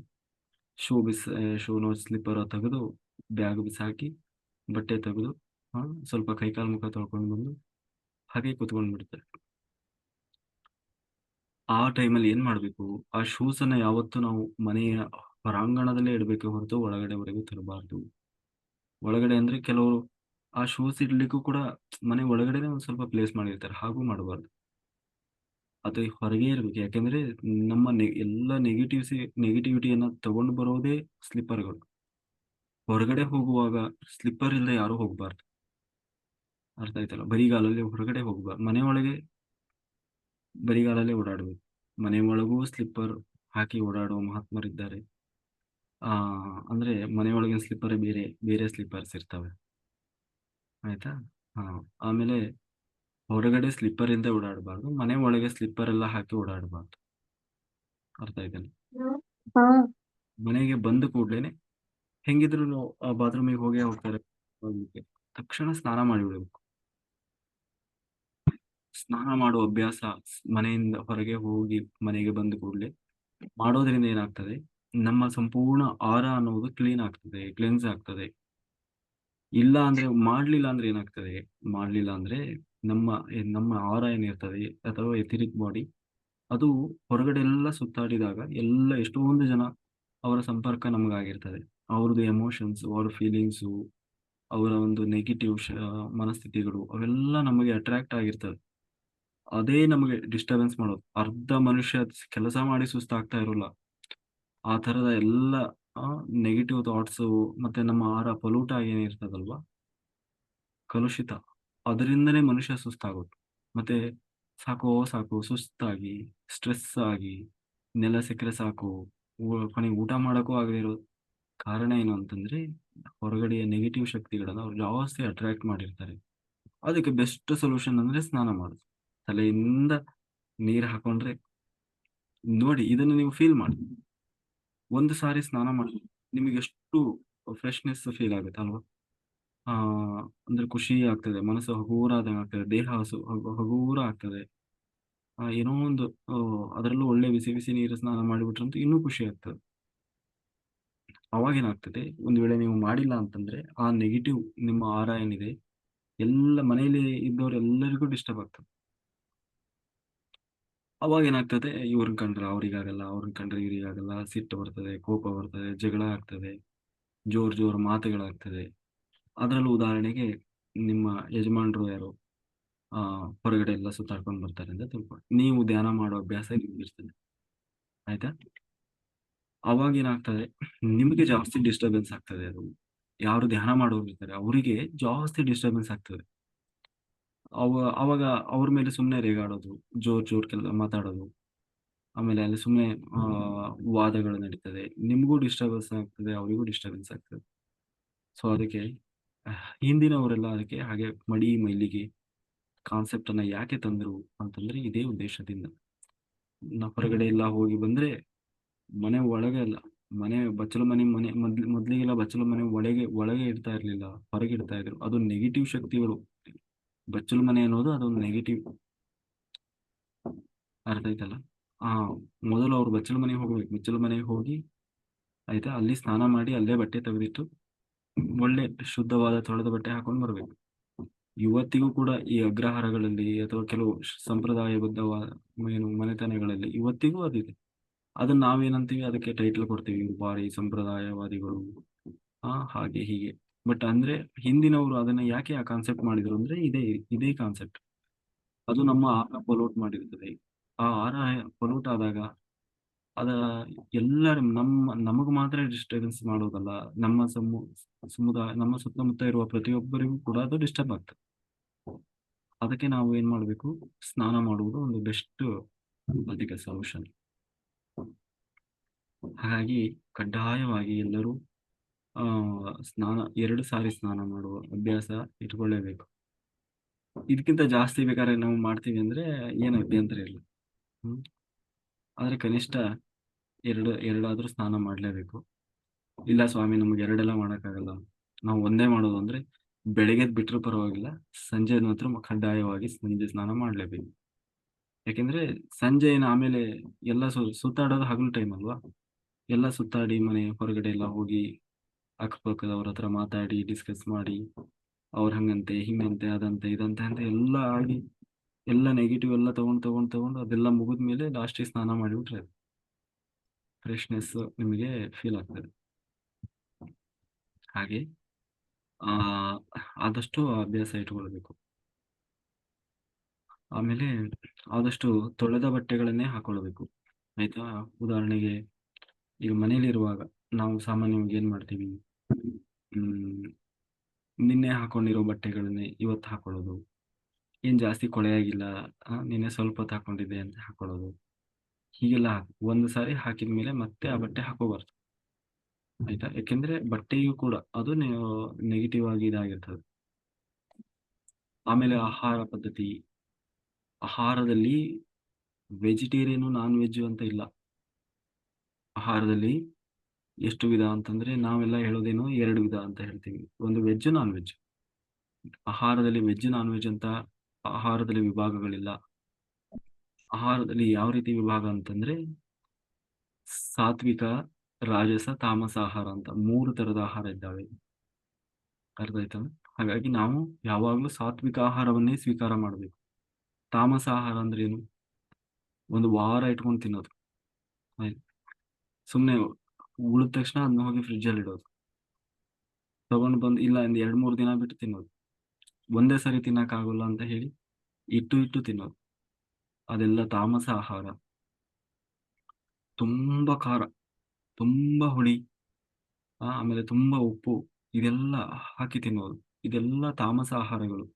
ಶೂ ಬಿಸ್ ಶೂನೋ ಸ್ಲಿಪ್ಪರ್ ತೆಗೆದು ಬ್ಯಾಗ್ ಬಿಸಾಕಿ ಬಟ್ಟೆ ತೆಗೆದು ಸ್ವಲ್ಪ ಕೈಕಾಲು ಮುಖ ತೊಳ್ಕೊಂಡು ಬಂದು ಹಾಗೆ ಕುತ್ಕೊಂಡು ಬಿಡ್ತಾರೆ. ಆ ಟೈಮಲ್ಲಿ ಏನ್ ಮಾಡ್ಬೇಕು? ಆ ಶೂಸ್ ಅನ್ನ ಯಾವತ್ತು ನಾವು ಮನೆಯ ಹೊರಾಂಗಣದಲ್ಲೇ ಇಡಬೇಕು ಹೊರತು ಒಳಗಡೆವರೆಗೂ ತರಬಾರ್ದು. ಒಳಗಡೆ ಅಂದ್ರೆ ಕೆಲವರು ಆ ಶೂಸ್ ಇಡ್ಲಿಕ್ಕೂ ಕೂಡ ಮನೆ ಒಳಗಡೆನೆ ಒಂದ್ ಸ್ವಲ್ಪ ಪ್ಲೇಸ್ ಮಾಡಿರ್ತಾರೆ, ಹಾಗೂ ಮಾಡಬಾರ್ದು. ಅದು ಹೊರಗೆ ಇರ್ಬೇಕು, ಯಾಕೆಂದರೆ ನಮ್ಮ ನೆ ಎಲ್ಲ ನೆಗೆಟಿವ್ಸ್ ನೆಗೆಟಿವಿಟಿಯನ್ನ ತಗೊಂಡು ಬರೋದೇ ಸ್ಲಿಪ್ಪರ್ಗಳು. ಹೊರಗಡೆ ಹೋಗುವಾಗ ಸ್ಲಿಪ್ಪರ್ ಇಲ್ಲದೆ ಯಾರು ಹೋಗ್ಬಾರ್ದು. ಅರ್ಥ ಆಯ್ತಲ್ಲ? ಬರಿಗಾಲಲ್ಲಿ ಹೊರಗಡೆ ಹೋಗ್ಬಾರ್ದು. ಮನೆ ಒಳಗೆ ಬರಿಗಾಲಲ್ಲೇ ಓಡಾಡ್ಬೇಕು. ಮನೆ ಒಳಗೂ ಸ್ಲಿಪ್ಪರ್ ಹಾಕಿ ಓಡಾಡುವ ಮಹಾತ್ಮರಿದ್ದಾರೆ. ಅಂದ್ರೆ ಮನೆ ಒಳಗಿನ ಸ್ಲಿಪ್ಪರೇ ಬೇರೆ ಬೇರೆ ಸ್ಲಿಪ್ಪರ್ಸ್ ಇರ್ತವೆ. ಆಯ್ತಾ? ಹಾ ಆಮೇಲೆ ಹೊರಗಡೆ ಸ್ಲಿಪ್ಪರ್ ಇಂದ ಓಡಾಡಬಾರ್ದು ಮನೆ ಒಳಗೆ ಸ್ಲಿಪ್ಪರ್ ಎಲ್ಲ ಹಾಕಿ ಓಡಾಡಬಾರ್ದು. ಅರ್ಥ ಆಯ್ತಲ್ಲ ಹಾ. ಮನೆಗೆ ಬಂದ ಕೂಡ್ಲೇನೆ ಹೆಂಗಿದ್ರು ಬಾತ್ರೂಮಿಗೆ ಹೋಗಿ ಹೋಗ್ತಾರೆ ತಕ್ಷಣ ಸ್ನಾನ ಮಾಡಿಬಿಡ್ಬೇಕು ಸ್ನಾನ ಮಾಡುವ ಅಭ್ಯಾಸ ಮನೆಯಿಂದ ಹೊರಗೆ ಹೋಗಿ ಮನೆಗೆ ಬಂದ ಕೂಡಲೇ ಮಾಡೋದ್ರಿಂದ ಏನಾಗ್ತದೆ? ನಮ್ಮ ಸಂಪೂರ್ಣ ಆರ ಅನ್ನೋದು ಕ್ಲೀನ್ ಆಗ್ತದೆ ಕ್ಲೆನ್ಸ್ ಆಗ್ತದೆ. ಇಲ್ಲ ಅಂದ್ರೆ ಮಾಡ್ಲಿಲ್ಲ ಅಂದ್ರೆ ಏನಾಗ್ತದೆ? ಮಾಡ್ಲಿಲ್ಲ ಅಂದ್ರೆ ನಮ್ಮ ನಮ್ಮ ಆರ ಏನಿರ್ತದೆ ಅಥವಾ ಎಥಿರಿಕ್ ಬಾಡಿ ಅದು ಹೊರಗಡೆ ಎಲ್ಲ ಸುತ್ತಾಡಿದಾಗ ಎಲ್ಲ ಎಷ್ಟೊಂದು ಜನ ಅವರ ಸಂಪರ್ಕ ನಮಗಾಗಿರ್ತದೆ. ಅವ್ರದ್ದು ಎಮೋಷನ್ಸ್ ಅವ್ರ ಫೀಲಿಂಗ್ಸು ಅವರ ಒಂದು ನೆಗೆಟಿವ್ ಮನಸ್ಥಿತಿಗಳು ಅವೆಲ್ಲ ನಮಗೆ ಅಟ್ರಾಕ್ಟ್ ಆಗಿರ್ತದೆ. ಅದೇ ನಮಗೆ ಡಿಸ್ಟರ್ಬೆನ್ಸ್ ಮಾಡೋದು. ಅರ್ಧ ಮನುಷ್ಯ ಕೆಲಸ ಮಾಡಿ ಸುಸ್ತಾಗ್ತಾ ಇರೋಲ್ಲ. ಆ ಥರದ ಎಲ್ಲ ನೆಗೆಟಿವ್ ಥಾಟ್ಸ್ ಮತ್ತೆ ನಮ್ಮ ಆಹಾರ ಪಲೂಟ ಏನಿರ್ತದಲ್ವ ಕಲುಷಿತ. ಅದರಿಂದನೇ ಮನುಷ್ಯ ಸುಸ್ತಾಗೋದು. ಮತ್ತೆ ಸಾಕೋ, ಸಾಕು, ಸುಸ್ತಾಗಿ ಸ್ಟ್ರೆಸ್ ಆಗಿ, ನೆಲ ಸಿಕ್ಕರೆ ಸಾಕು ಕೊನೆಗೆ ಊಟ ಮಾಡೋಕ್ಕೂ ಆಗದೆ ಇರೋ ಕಾರಣ ಏನು ಅಂತಂದ್ರೆ, ಹೊರಗಡೆಯ ನೆಗೆಟಿವ್ ಶಕ್ತಿಗಳನ್ನ ಅವ್ರು ಜಾಸ್ತಿ ಅಟ್ರಾಕ್ಟ್ ಮಾಡಿರ್ತಾರೆ. ಅದಕ್ಕೆ ಬೆಸ್ಟ್ ಸೊಲ್ಯೂಷನ್ ಅಂದ್ರೆ ಸ್ನಾನ ಮಾಡೋದು. ತಲೆಯಿಂದ ನೀರು ಹಾಕೊಂಡ್ರೆ, ನೋಡಿ ಇದನ್ನು ನೀವು ಫೀಲ್ ಮಾಡಿ. ಒಂದು ಸಾರಿ ಸ್ನಾನ ಮಾಡಿ ನಿಮಗೆ ಎಷ್ಟು ಫ್ರೆಶ್ನೆಸ್ ಫೀಲ್ ಆಗುತ್ತೆ ಅಲ್ವಾ? ಆ ಅಂದ್ರೆ ಖುಷಿ ಆಗ್ತದೆ ಮನಸ್ಸು ಹಗೂರ ಆದಂಗೆ ಆಗ್ತದೆ ದೇಹ ಹಸು ಹಗೂರ ಆಗ್ತದೆ. ಆ, ಏನೋ ಒಂದು ಅದರಲ್ಲೂ ಒಳ್ಳೆ ಬಿಸಿ ಬಿಸಿ ನೀರು ಸ್ನಾನ ಮಾಡಿಬಿಟ್ರಂತೂ ಇನ್ನೂ ಖುಷಿ ಆಗ್ತದೆ. ಅವಾಗೇನಾಗ್ತದೆ ಒಂದು ವೇಳೆ ನೀವು ಮಾಡಿಲ್ಲ ಅಂತಂದ್ರೆ ಆ ನೆಗೆಟಿವ್ ನಿಮ್ಮ ಆರ ಏನಿದೆ ಎಲ್ಲ ಮನೆಯಲ್ಲಿ ಇದ್ದವ್ರೆಲ್ಲರಿಗೂ ಡಿಸ್ಟರ್ಬ್ ಆಗ್ತದೆ. ಅವಾಗ ಏನಾಗ್ತದೆ ಇವ್ರನ್ನ ಕಂಡ್ರೆ ಅವ್ರಿಗಾಗಲ್ಲ ಅವ್ರನ್ನ ಕಂಡ್ರೆ ಇವ್ರಿಗಾಗಲ್ಲ, ಸಿಟ್ಟು ಬರ್ತದೆ, ಕೋಪ ಬರ್ತದೆ, ಜಗಳ ಆಗ್ತದೆ, ಜೋರ್ ಜೋರ್ ಮಾತುಗಳಾಗ್ತದೆ. ಅದರಲ್ಲೂ ಉದಾಹರಣೆಗೆ ನಿಮ್ಮ ಯಜಮಾನರು ಯಾರು, ಆ, ಹೊರಗಡೆ ಎಲ್ಲ ಸುತ್ತಾಡ್ಕೊಂಡು ಬರ್ತಾರೆ ಅಂತ ತಿಳ್ಕೊಂಡು ನೀವು ಧ್ಯಾನ ಮಾಡೋ ಅಭ್ಯಾಸ ಇರ್ತದೆ. ಆಯ್ತಾ? ಅವಾಗ ಏನಾಗ್ತದೆ, ನಿಮಗೆ ಜಾಸ್ತಿ ಡಿಸ್ಟರ್ಬೆನ್ಸ್ ಆಗ್ತದೆ ಅದು. ಯಾರು ಧ್ಯಾನ ಮಾಡೋರು ಇರ್ತಾರೆ, ಅವರಿಗೆ ಜಾಸ್ತಿ ಡಿಸ್ಟರ್ಬೆನ್ಸ್ ಆಗ್ತದೆ. ಅವ ಅವಾಗ ಅವ್ರ ಮೇಲೆ ಸುಮ್ಮನೆ ರೇಗಾಡೋದು ಜೋರ್ ಜೋರ್ ಕೆಲ ಮಾತಾಡೋದು. ಆಮೇಲೆ ಅಲ್ಲಿ ಸುಮ್ಮನೆ ವಾದಗಳು ನಡೀತದೆ. ನಿಮಗೂ ಡಿಸ್ಟರ್ಬೆನ್ಸ್ ಆಗ್ತದೆ ಅವರಿಗೂ ಡಿಸ್ಟರ್ಬೆನ್ಸ್ ಆಗ್ತದೆ. ಸೊ ಅದಕ್ಕೆ ಹಿಂದಿನವರೆಲ್ಲ ಅದಕ್ಕೆ ಹಾಗೆ ಮಡಿ ಮೈಲಿಗೆ ಕಾನ್ಸೆಪ್ಟ್ ಅನ್ನ ಯಾಕೆ ತಂದ್ರು ಅಂತಂದ್ರೆ ಇದೇ ಉದ್ದೇಶದಿಂದ. ನಾ ಹೊರಗಡೆ ಎಲ್ಲ ಹೋಗಿ ಬಂದ್ರೆ ಮನೆ ಒಳಗೆ ಅಲ್ಲ ಮನೆ ಬಚ್ಚಲು ಮನೆ ಮನೆ ಮೊದ್ಲು ಮೊದ್ಲಿಗೆಲ್ಲ ಬಚ್ಚಲು ಮನೆ ಒಳಗೆ ಒಳಗೆ ಇಡ್ತಾ ಇರ್ಲಿಲ್ಲ ಹೊರಗೆ ಇಡ್ತಾ ಇದ್ರು. ಅದು ನೆಗೆಟಿವ್ ಶಕ್ತಿಗಳು. ಬಚ್ಚಲು ಮನೆ ಅನ್ನೋದು ಅದೊಂದು ನೆಗೆಟಿವ್ ಅರ್ಥ ಆಯ್ತಲ್ಲ? ಆ, ಮೊದಲು ಅವ್ರು ಬಚ್ಚಲು ಮನೆಗೆ ಹೋಗ್ಬೇಕು. ಬಚ್ಚಲು ಮನೆಗೆ ಹೋಗಿ ಆಯ್ತಾ, ಅಲ್ಲಿ ಸ್ನಾನ ಮಾಡಿ ಅಲ್ಲೇ ಬಟ್ಟೆ ತೆಗೆದಿಟ್ಟು ಒಳ್ಳೆ ಶುದ್ಧವಾದ ತೊಳೆದ ಬಟ್ಟೆ ಹಾಕೊಂಡು ಬರ್ಬೇಕು. ಇವತ್ತಿಗೂ ಕೂಡ ಈ ಅಗ್ರಹಾರಗಳಲ್ಲಿ ಅಥವಾ ಕೆಲವು ಸಂಪ್ರದಾಯಬದ್ಧವಾದ ಏನು ಮನೆತನಗಳಲ್ಲಿ ಇವತ್ತಿಗೂ ಅದಿದೆ. ಅದನ್ನ ನಾವೇನಂತೀವಿ? ಅದಕ್ಕೆ ಟೈಟಲ್ ಕೊಡ್ತೀವಿ. ಬಾರಿ ಸಂಪ್ರದಾಯವಾದಿಗಳು, ಆ, ಹಾಗೆ ಹೀಗೆ. ಬಟ್ ಅಂದ್ರೆ ಹಿಂದಿನವರು ಅದನ್ನ ಯಾಕೆ ಆ ಕಾನ್ಸೆಪ್ಟ್ ಮಾಡಿದ್ರು ಅಂದ್ರೆ ಇದೇ ಇದೇ ಕಾನ್ಸೆಪ್ಟ್ ಅದು ನಮ್ಮ ಆಹಾರ ಪೊಲೋಟ್ ಮಾಡಿರ್ತದೆ ಆ ಆಹಾರ ಪೊಲೋಟ್ ಆದಾಗ ಅದ ಎಲ್ಲ ನಮ್ಮ ನಮಗ್ ಮಾತ್ರ ಡಿಸ್ಟರ್ಬೆನ್ಸ್ ಮಾಡೋದಲ್ಲ ನಮ್ಮ ಸಮು ಸಮುದಾಯ ನಮ್ಮ ಸುತ್ತಮುತ್ತ ಇರುವ ಪ್ರತಿಯೊಬ್ಬರಿಗೂ ಕೂಡ ಅದು ಡಿಸ್ಟರ್ಬ್ ಆಗ್ತದೆ. ಅದಕ್ಕೆ ನಾವು ಏನ್ ಮಾಡ್ಬೇಕು? ಸ್ನಾನ ಮಾಡುವುದು ಒಂದು ಬೆಸ್ಟ್ ಅದಕ್ಕೆ ಸೊಲ್ಯೂಷನ್ ಹಾಗಾಗಿ ಕಡ್ಡಾಯವಾಗಿ ಎಲ್ಲರೂ ಸ್ನಾನ, ಎರಡು ಸಾರಿ ಸ್ನಾನ ಮಾಡುವ ಅಭ್ಯಾಸ ಇಟ್ಕೊಳ್ಳೇಬೇಕು. ಇದಕ್ಕಿಂತ ಜಾಸ್ತಿ ಬೇಕಾದ್ರೆ ನಾವು ಮಾಡ್ತೀವಿ ಅಂದ್ರೆ ಏನು ಅಭ್ಯಂತರ ಇಲ್ಲ. ಹ್ಮ್. ಆದ್ರೆ ಕನಿಷ್ಠ ಎರಡು, ಎರಡಾದ್ರೂ ಸ್ನಾನ ಮಾಡ್ಲೇಬೇಕು. ಇಲ್ಲ ಸ್ವಾಮಿ, ನಮ್ಗೆ ಎರಡೆಲ್ಲ ಮಾಡೋಕ್ಕಾಗಲ್ಲ. ನಾವು ಒಂದೇ ಮಾಡೋದು ಅಂದ್ರೆ ಬೆಳಿಗ್ಗೆ ಬಿಟ್ಟರು ಪರವಾಗಿಲ್ಲ ಸಂಜೆ ಮಾತ್ರ ಕಡ್ಡಾಯವಾಗಿ ಸಂಜೆ ಸ್ನಾನ ಮಾಡ್ಲೇಬೇಕು. ಯಾಕೆಂದ್ರೆ ಸಂಜೆ ಏನು ಆಮೇಲೆ ಎಲ್ಲ ಸುತ್ತಾಡೋದು ಹಗಲು ಟೈಮ್ ಅಲ್ವಾ? ಎಲ್ಲ ಸುತ್ತಾಡಿ ಮನೆ ಹೊರಗಡೆ ಎಲ್ಲ ಹೋಗಿ ಅಕ್ಕಪಕ್ಕದವ್ರ ಹತ್ರ ಮಾತಾಡಿ ಡಿಸ್ಕಸ್ ಮಾಡಿ. ಅವ್ರ ಹಂಗಂತೆ, ಹಿಂಗಂತೆ, ಅದಂತೆ, ಇದಂತೆ ಅಂತ ಎಲ್ಲ ಆಗಿ, ಎಲ್ಲ ನೆಗೆಟಿವ್ ಎಲ್ಲ ತಗೊಂಡ್ ತಗೊಂಡ್, ತಗೊಂಡು ಅದೆಲ್ಲ ಮುಗಿದ್ಮೇಲೆ ಲಾಸ್ಟಿಗೆ ಸ್ನಾನ ಮಾಡಿಬಿಟ್ರೆ ಫ್ರೆಶ್ನೆಸ್ ನಿಮಗೆ ಫೀಲ್ ಆಗ್ತದೆ. ಹಾಗೆ, ಆ, ಆದಷ್ಟು ಅಭ್ಯಾಸ ಇಟ್ಕೊಳ್ಬೇಕು. ಆಮೇಲೆ ಆದಷ್ಟು ತೊಳೆದ ಬಟ್ಟೆಗಳನ್ನೇ ಹಾಕೊಳ್ಬೇಕು. ಆಯ್ತಾ? ಉದಾಹರಣೆಗೆ ಈಗ ಮನೇಲಿರುವಾಗ ನಾವು ಸಾಮಾನ್ಯವಾಗಿ ಏನ್ ಮಾಡ್ತೀವಿ? ಹ್ಮ್, ನಿನ್ನೆ ಹಾಕೊಂಡಿರೋ ಬಟ್ಟೆಗಳನ್ನೇ ಇವತ್ತು ಹಾಕೊಳ್ಳೋದು. ಏನ್ ಜಾಸ್ತಿ ಕೊಳೆ ಆಗಿಲ್ಲ ನಿನ್ನೆ ಸ್ವಲ್ಪ ಹೊತ್ತು ಹಾಕೊಂಡಿದ್ದೆ ಅಂತ ಹಾಕೊಳ್ಳೋದು. ಹೀಗೆಲ್ಲ ಒಂದು ಸಾರಿ ಹಾಕಿದ ಮೇಲೆ ಮತ್ತೆ ಆ ಬಟ್ಟೆ ಹಾಕೋಬಾರ್ದು ಆಯ್ತಾ? ಯಾಕೆಂದ್ರೆ ಬಟ್ಟೆಯು ಕೂಡ ಅದು ನೆಗೆಟಿವ್ ಆಗಿ ಇದಾಗಿರ್ತದೆ. ಆಮೇಲೆ ಆಹಾರ ಪದ್ಧತಿ. ಆಹಾರದಲ್ಲಿ ವೆಜಿಟೇರಿಯನ್ ನಾನ್ ವೆಜ್ ಅಂತ ಇಲ್ಲ. ಆಹಾರದಲ್ಲಿ ಎಷ್ಟು ವಿಧ ಅಂತಂದ್ರೆ ನಾವೆಲ್ಲ ಹೇಳೋದೇನು ಎರಡು ವಿಧ ಅಂತ ಹೇಳ್ತೀವಿ. ಒಂದು ವೆಜ್ ನಾನ್ ವೆಜ್ ಆಹಾರದಲ್ಲಿ ವೆಜ್ ನಾನ್ ವೆಜ್ ಅಂತ ಆಹಾರದಲ್ಲಿ ವಿಭಾಗಗಳಿಲ್ಲ. ಆಹಾರದಲ್ಲಿ ಯಾವ ರೀತಿ ವಿಭಾಗ ಅಂತಂದ್ರೆ ಸಾತ್ವಿಕ, ರಾಜಸ, ತಾಮಸ ಆಹಾರ ಅಂತ ಮೂರು ತರದ ಆಹಾರ ಇದ್ದಾವೆ. ಅರ್ಥ ಆಯ್ತಾ? ಹಾಗಾಗಿ ನಾವು ಯಾವಾಗಲೂ ಸಾತ್ವಿಕ ಆಹಾರವನ್ನೇ ಸ್ವೀಕಾರ ಮಾಡಬೇಕು. ತಾಮಸ ಆಹಾರ ಅಂದ್ರೆ ಏನು? ಒಂದು ವಾರ ಇಟ್ಕೊಂಡು ತಿನ್ನೋದು. ಸುಮ್ಮನೆ ಉಳಿದ ತಕ್ಷಣ ಅದನ್ನ ಹೋಗಿ ಫ್ರಿಜ್ ಅಲ್ಲಿ ಇಡೋದು. ತಗೊಂಡು ಬಂದು, ಇಲ್ಲ ಒಂದು ಎರಡು ಮೂರು ದಿನ ಬಿಟ್ಟು ತಿನ್ನೋದು. ಒಂದೇ ಸರಿ ತಿನ್ನಕ್ ಆಗೋಲ್ಲ ಅಂತ ಹೇಳಿ ಇಟ್ಟು ಇಟ್ಟು ತಿನ್ನೋದು. ಅದೆಲ್ಲ ತಾಮಸ ಆಹಾರ. ತುಂಬಾ ಖಾರ, ತುಂಬಾ ಹುಳಿ ಆಮೇಲೆ ತುಂಬಾ ಉಪ್ಪು, ಇದೆಲ್ಲ ಹಾಕಿ ತಿನ್ನೋದು. ಇದೆಲ್ಲ ತಾಮಸ ಆಹಾರಗಳು.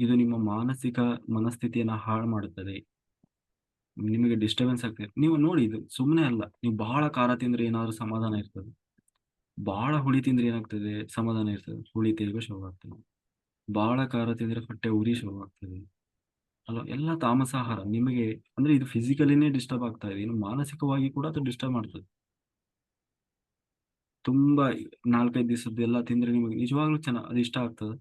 ಇದು ನಿಮ್ಮ ಮಾನಸಿಕ ಮನಸ್ಥಿತಿಯನ್ನ ಹಾಳು ಮಾಡುತ್ತದೆ. ನಿಮಗೆ ಡಿಸ್ಟರ್ಬೆನ್ಸ್ ಆಗ್ತದೆ ನೀವು ನೋಡಿ, ಇದು ಸುಮ್ಮನೆ ಅಲ್ಲ, ನೀವು ಬಹಳ ಖಾರ ತಿಂದ್ರೆ ಏನಾದ್ರು ಸಮಾಧಾನ ಇರ್ತದೆ. ಬಹಳ ಹುಳಿ ತಿಂದ್ರೆ ಏನಾಗ್ತದೆ? ಸಮಾಧಾನ ಇರ್ತದೆ. ಹುಳಿ ತೇಗ ಶೋಭ ಆಗ್ತದೆ. ಬಹಳ ಖಾರ ತಿಂದ್ರೆ ಹೊಟ್ಟೆ ಉರಿ ಶೋಭ ಆಗ್ತದೆ. ಅಲ್ಲ, ಎಲ್ಲ ತಾಮಸ ಆಹಾರ ನಿಮಗೆ, ಅಂದ್ರೆ ಇದು ಫಿಸಿಕಲಿನೇ ಡಿಸ್ಟರ್ಬ್ ಆಗ್ತಾ ಇದೆ. ಇನ್ನು ಮಾನಸಿಕವಾಗಿ ಕೂಡ ಅದು ಡಿಸ್ಟರ್ಬ್ ಮಾಡ್ತದೆ. ತುಂಬಾ ನಾಲ್ಕೈದು ದಿವಸದ್ದು ಎಲ್ಲ ತಿಂದ್ರೆ ನಿಮಗೆ ನಿಜವಾಗ್ಲೂ ಚೆನ್ನಾಗಿ ಅದು ಇಷ್ಟ ಆಗ್ತದೆ.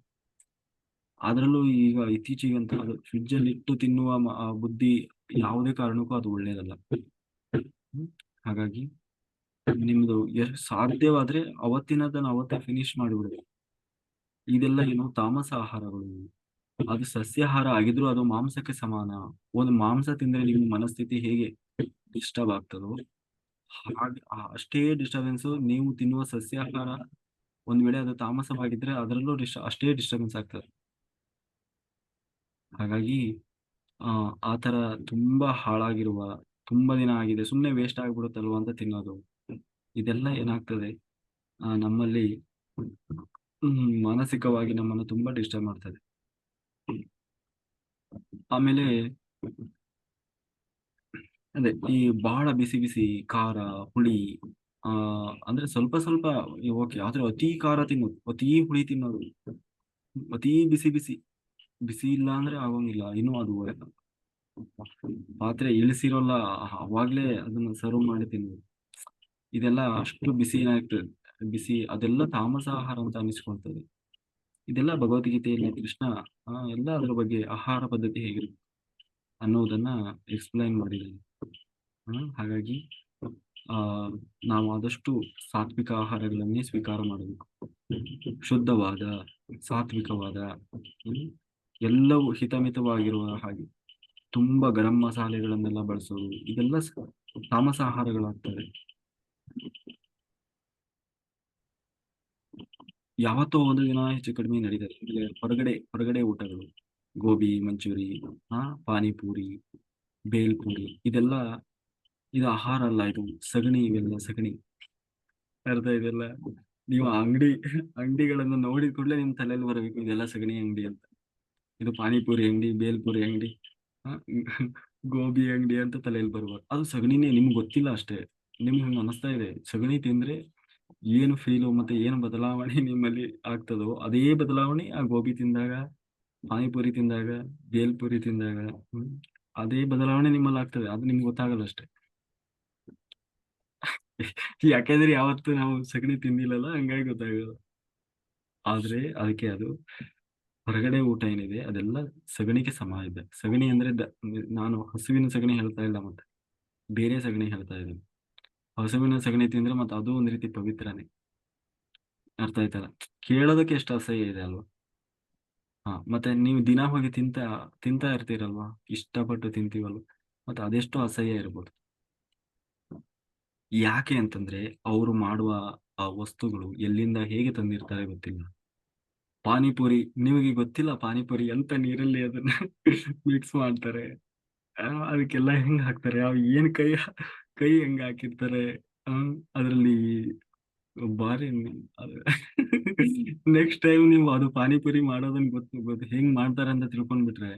ಅದರಲ್ಲೂ ಈಗ ಇತ್ತೀಚೆಗಂತೂ ಅದು ಫ್ರಿಡ್ಜ್ ಅಲ್ಲಿ ಇಟ್ಟು ತಿನ್ನುವ ಬುದ್ಧಿ ಯಾವುದೇ ಕಾರಣಕ್ಕೂ ಅದು ಒಳ್ಳೇದಲ್ಲ. ಹಾಗಾಗಿ ನಿಮ್ದು ಸಾಧ್ಯವಾದ್ರೆ ಅವತ್ತಿನದನ್ನ ಅವತ್ತೇ ಫಿನಿಶ್ ಮಾಡಿಬಿಡುದು ಇದೆಲ್ಲ ಏನು ತಾಮಸ ಆಹಾರಗಳು. ಅದು ಸಸ್ಯಾಹಾರ ಆಗಿದ್ರು ಅದು ಮಾಂಸಕ್ಕೆ ಸಮಾನ. ಒಂದು ಮಾಂಸ ತಿಂದ್ರೆ ನಿಮ್ಮ ಮನಸ್ಥಿತಿ ಹೇಗೆ ಡಿಸ್ಟರ್ಬ್ ಆಗ್ತದೋ ಹಾಗೆ ಅಷ್ಟೇ ಡಿಸ್ಟರ್ಬೆನ್ಸ್ ನೀವು ತಿನ್ನುವ ಸಸ್ಯಾಹಾರ ಒಂದ್ ವೇಳೆ ಅದು ತಾಮಸವಾಗಿದ್ರೆ ಅದರಲ್ಲೂ ಡಿಸ್ಟರ್ ಅಷ್ಟೇ ಡಿಸ್ಟರ್ಬೆನ್ಸ್ ಆಗ್ತದೆ. ಹಾಗಾಗಿ ಆ ತರ ತುಂಬಾ ಹಾಳಾಗಿರುವ ತುಂಬಾ ದಿನ ಆಗಿದೆ. ಸುಮ್ಮನೆ ವೇಸ್ಟ್ ಆಗ್ಬಿಡುತ್ತಲ್ವ ಅಂತ ತಿನ್ನೋದು. ಇದೆಲ್ಲ ಏನಾಗ್ತದೆ? ಆ, ನಮ್ಮಲ್ಲಿ ಮಾನಸಿಕವಾಗಿ ನಮ್ಮನ್ನು ತುಂಬಾ ಡಿಸ್ಟರ್ಬ್ ಮಾಡ್ತದೆ. ಆಮೇಲೆ ಅದೇ ಈ ಬಹಳ ಬಿಸಿ ಬಿಸಿ ಖಾರ ಹುಳಿ ಆ ಅಂದ್ರೆ ಸ್ವಲ್ಪ ಸ್ವಲ್ಪ ಓಕೆ ಆದ್ರೆ ಅತಿ ಖಾರ ತಿನ್ನೋದು ಅತಿ ಹುಳಿ ತಿನ್ನೋದು ಅತಿ ಬಿಸಿ ಬಿಸಿ. ಬಿಸಿ ಇಲ್ಲ ಅಂದ್ರೆ ಆಗೋಂಗಿಲ್ಲ, ಇನ್ನೂ ಅದು ಪಾತ್ರೆ ಇಳಿಸಿರೋಲ್ಲ, ಅವಾಗ್ಲೇ ಅದನ್ನ ಸರ್ವ್ ಮಾಡಿ ತಿನ್ನು ಇದೆಲ್ಲ ಅಷ್ಟು ಬಿಸಿ ಬಿಸಿ, ಅದೆಲ್ಲ ತಾಮಸ ಆಹಾರ ಅಂತ ಅನಿಸ್ಕೊಳ್ತದೆ ಇದೆಲ್ಲ ಭಗವದ್ಗೀತೆಯಲ್ಲಿ ಕೃಷ್ಣ ಎಲ್ಲ ಅದರ ಬಗ್ಗೆ ಆಹಾರ ಪದ್ಧತಿ ಹೇಗಿರುತ್ತೆ ಅನ್ನೋದನ್ನ ಎಕ್ಸ್ಪ್ಲೈನ್ ಮಾಡಿದ್ದಾನೆ. ಹಾಗಾಗಿ, ಆ, ನಾವು ಆದಷ್ಟು ಸಾತ್ವಿಕ ಆಹಾರಗಳನ್ನೇ ಸ್ವೀಕಾರ ಮಾಡಬೇಕು. ಶುದ್ಧವಾದ, ಸಾತ್ವಿಕವಾದ ಎಲ್ಲವೂ ಹಿತಮಿತವಾಗಿರುವ ಹಾಗೆ ತುಂಬಾ ಗರಂ ಮಸಾಲೆಗಳನ್ನೆಲ್ಲ ಬಳಸೋದು, ಇದೆಲ್ಲ ತಾಮಸ ಆಹಾರಗಳಾಗ್ತವೆ. ಯಾವತ್ತೋ ಒಂದು ದಿನ ಹೆಚ್ಚು ಕಡಿಮೆ ನಡೀತದೆ. ಆಮೇಲೆ ಹೊರಗಡೆ ಹೊರಗಡೆ ಊಟಗಳು, ಗೋಬಿ, ಮಂಚೂರಿ, ಆ, ಪಾನಿಪೂರಿ ಬೇಲ್ಪೂರಿ ಇದೆಲ್ಲ, ಇದು ಆಹಾರ ಅಲ್ಲ, ಇದು ಸಗಣಿ, ಇವೆಲ್ಲ ಸಗಣಿ. ಅರ್ಥ ಇದೆಲ್ಲ ನೀವು ಅಂಗಡಿ, ಅಂಗಡಿಗಳನ್ನು ನೋಡಿದ ಕೂಡಲೇ ನಿಮ್ ತಲೆಯಲ್ಲಿ ಬರಬೇಕು, ಇದೆಲ್ಲ ಸಗಣಿ ಅಂಗಡಿ ಅಂತ. ಇದು ಪಾನಿಪುರಿ ಅಂಗಡಿ, ಬೇಲ್ಪುರಿ ಅಂಗಡಿ ಗೋಬಿ ಅಂಗಡಿ ಅಂತ ತಲೆಯಲ್ಲಿ ಬರ್ಬಾರ್ದು ಅದು ಸಗಣಿನೇ ನಿಮ್ಗೆ ಗೊತ್ತಿಲ್ಲ ಅಷ್ಟೇ. ನಿಮ್ಗೆ ಹಂಗೆ ಅನಿಸ್ತಾ ಇದೆ. ಸಗಣಿ ತಿಂದ್ರೆ ಏನು ಫೀಲು ಮತ್ತೆ ಏನು ಬದಲಾವಣೆ [laughs] ನಿಮ್ಮಲ್ಲಿ ಆಗ್ತದೋ ಅದೇ ಬದಲಾವಣೆ. ಆ ಗೋಬಿ ತಿಂದಾಗ, ಪಾನಿಪುರಿ ತಿಂದಾಗ, ಬೇಲ್ಪುರಿ ತಿಂದಾಗ ಅದೇ ಬದಲಾವಣೆ ನಿಮ್ಮಲ್ಲಿ ಆಗ್ತದೆ. ಅದು ನಿಮ್ಗೆ ಗೊತ್ತಾಗಲ್ಲ ಅಷ್ಟೇ. [laughs] ಯಾಕೆಂದ್ರೆ ಯಾವತ್ತು ನಾವು ಸಗಣಿ ತಿಂದಿಲ್ಲಲ್ಲ, ಹಂಗಾಗಿ ಗೊತ್ತಾಗಲ್ಲ. ಆದ್ರೆ ಅದಕ್ಕೆ ಅದು ಹೊರಗಡೆ ಊಟ ಏನಿದೆ, ಅದೆಲ್ಲ ಸಗಣಿಗೆ ಸಮ ಇದೆ. ಸಗಣಿ ಅಂದ್ರೆ ನಾನು ಹಸುವಿನ ಸಗಣಿ ಹೇಳ್ತಾ ಇಲ್ಲ ಮತ್ತೆ, ಬೇರೆ ಸಗಣಿ ಹೇಳ್ತಾ ಇದ್ದೀನಿ. ಹಸುವಿನ ಸಗಣಿ ತಿಂದ್ರೆ ಮತ್ತೆ ಅದು ಒಂದ್ ರೀತಿ ಪವಿತ್ರನೇ. ಅರ್ಥ ಆಯ್ತಲ್ಲ ಕೇಳೋದಕ್ಕೆ ಎಷ್ಟು ಅಸಹ್ಯ ಇದೆ ಅಲ್ವಾ? ಹಾ, ಮತ್ತೆ ನೀವು ದಿನ ಹೋಗಿ ತಿಂತ, ತಿಂತಾ ಇರ್ತೀರಲ್ವಾ? ಇಷ್ಟಪಟ್ಟು ತಿಂತೀವಲ್ವ? ಮತ್ತೆ ಅದೆಷ್ಟು ಅಸಹ್ಯ ಇರ್ಬೋದು. ಯಾಕೆ ಅಂತಂದ್ರೆ, ಅವರು ಮಾಡುವ ಆ ವಸ್ತುಗಳು ಎಲ್ಲಿಂದ ಹೇಗೆ ತಂದಿರ್ತಾರೆ ಗೊತ್ತಿಲ್ಲ. ಪಾನಿಪುರಿ, ನಿಮಗೆ ಗೊತ್ತಿಲ್ಲ ಪಾನಿಪುರಿ ಎಂತ ನೀರಲ್ಲಿ ಅದನ್ನ [laughs] ಮಿಕ್ಸ್ ಮಾಡ್ತಾರೆ. ಅದಕ್ಕೆಲ್ಲ ಹೆಂಗ್ ಹಾಕ್ತಾರೆ? ಅವ್ ಏನ್ ಕೈ ಕೈ ಹೆಂಗ್ ಹಾಕಿರ್ತಾರೆ? ಅದರಲ್ಲಿ ಬಾರಿ ನೆಕ್ಸ್ಟ್ ಟೈಮ್ [laughs] ನೀವು ಅದು ಪಾನಿಪುರಿ ಮಾಡೋದನ್ನ ಗೊತ್ತು ಗೊತ್ತು ಹೆಂಗ್ ಮಾಡ್ತಾರೆ ಅಂತ ತಿಳ್ಕೊಂಡ್ಬಿಟ್ರೆ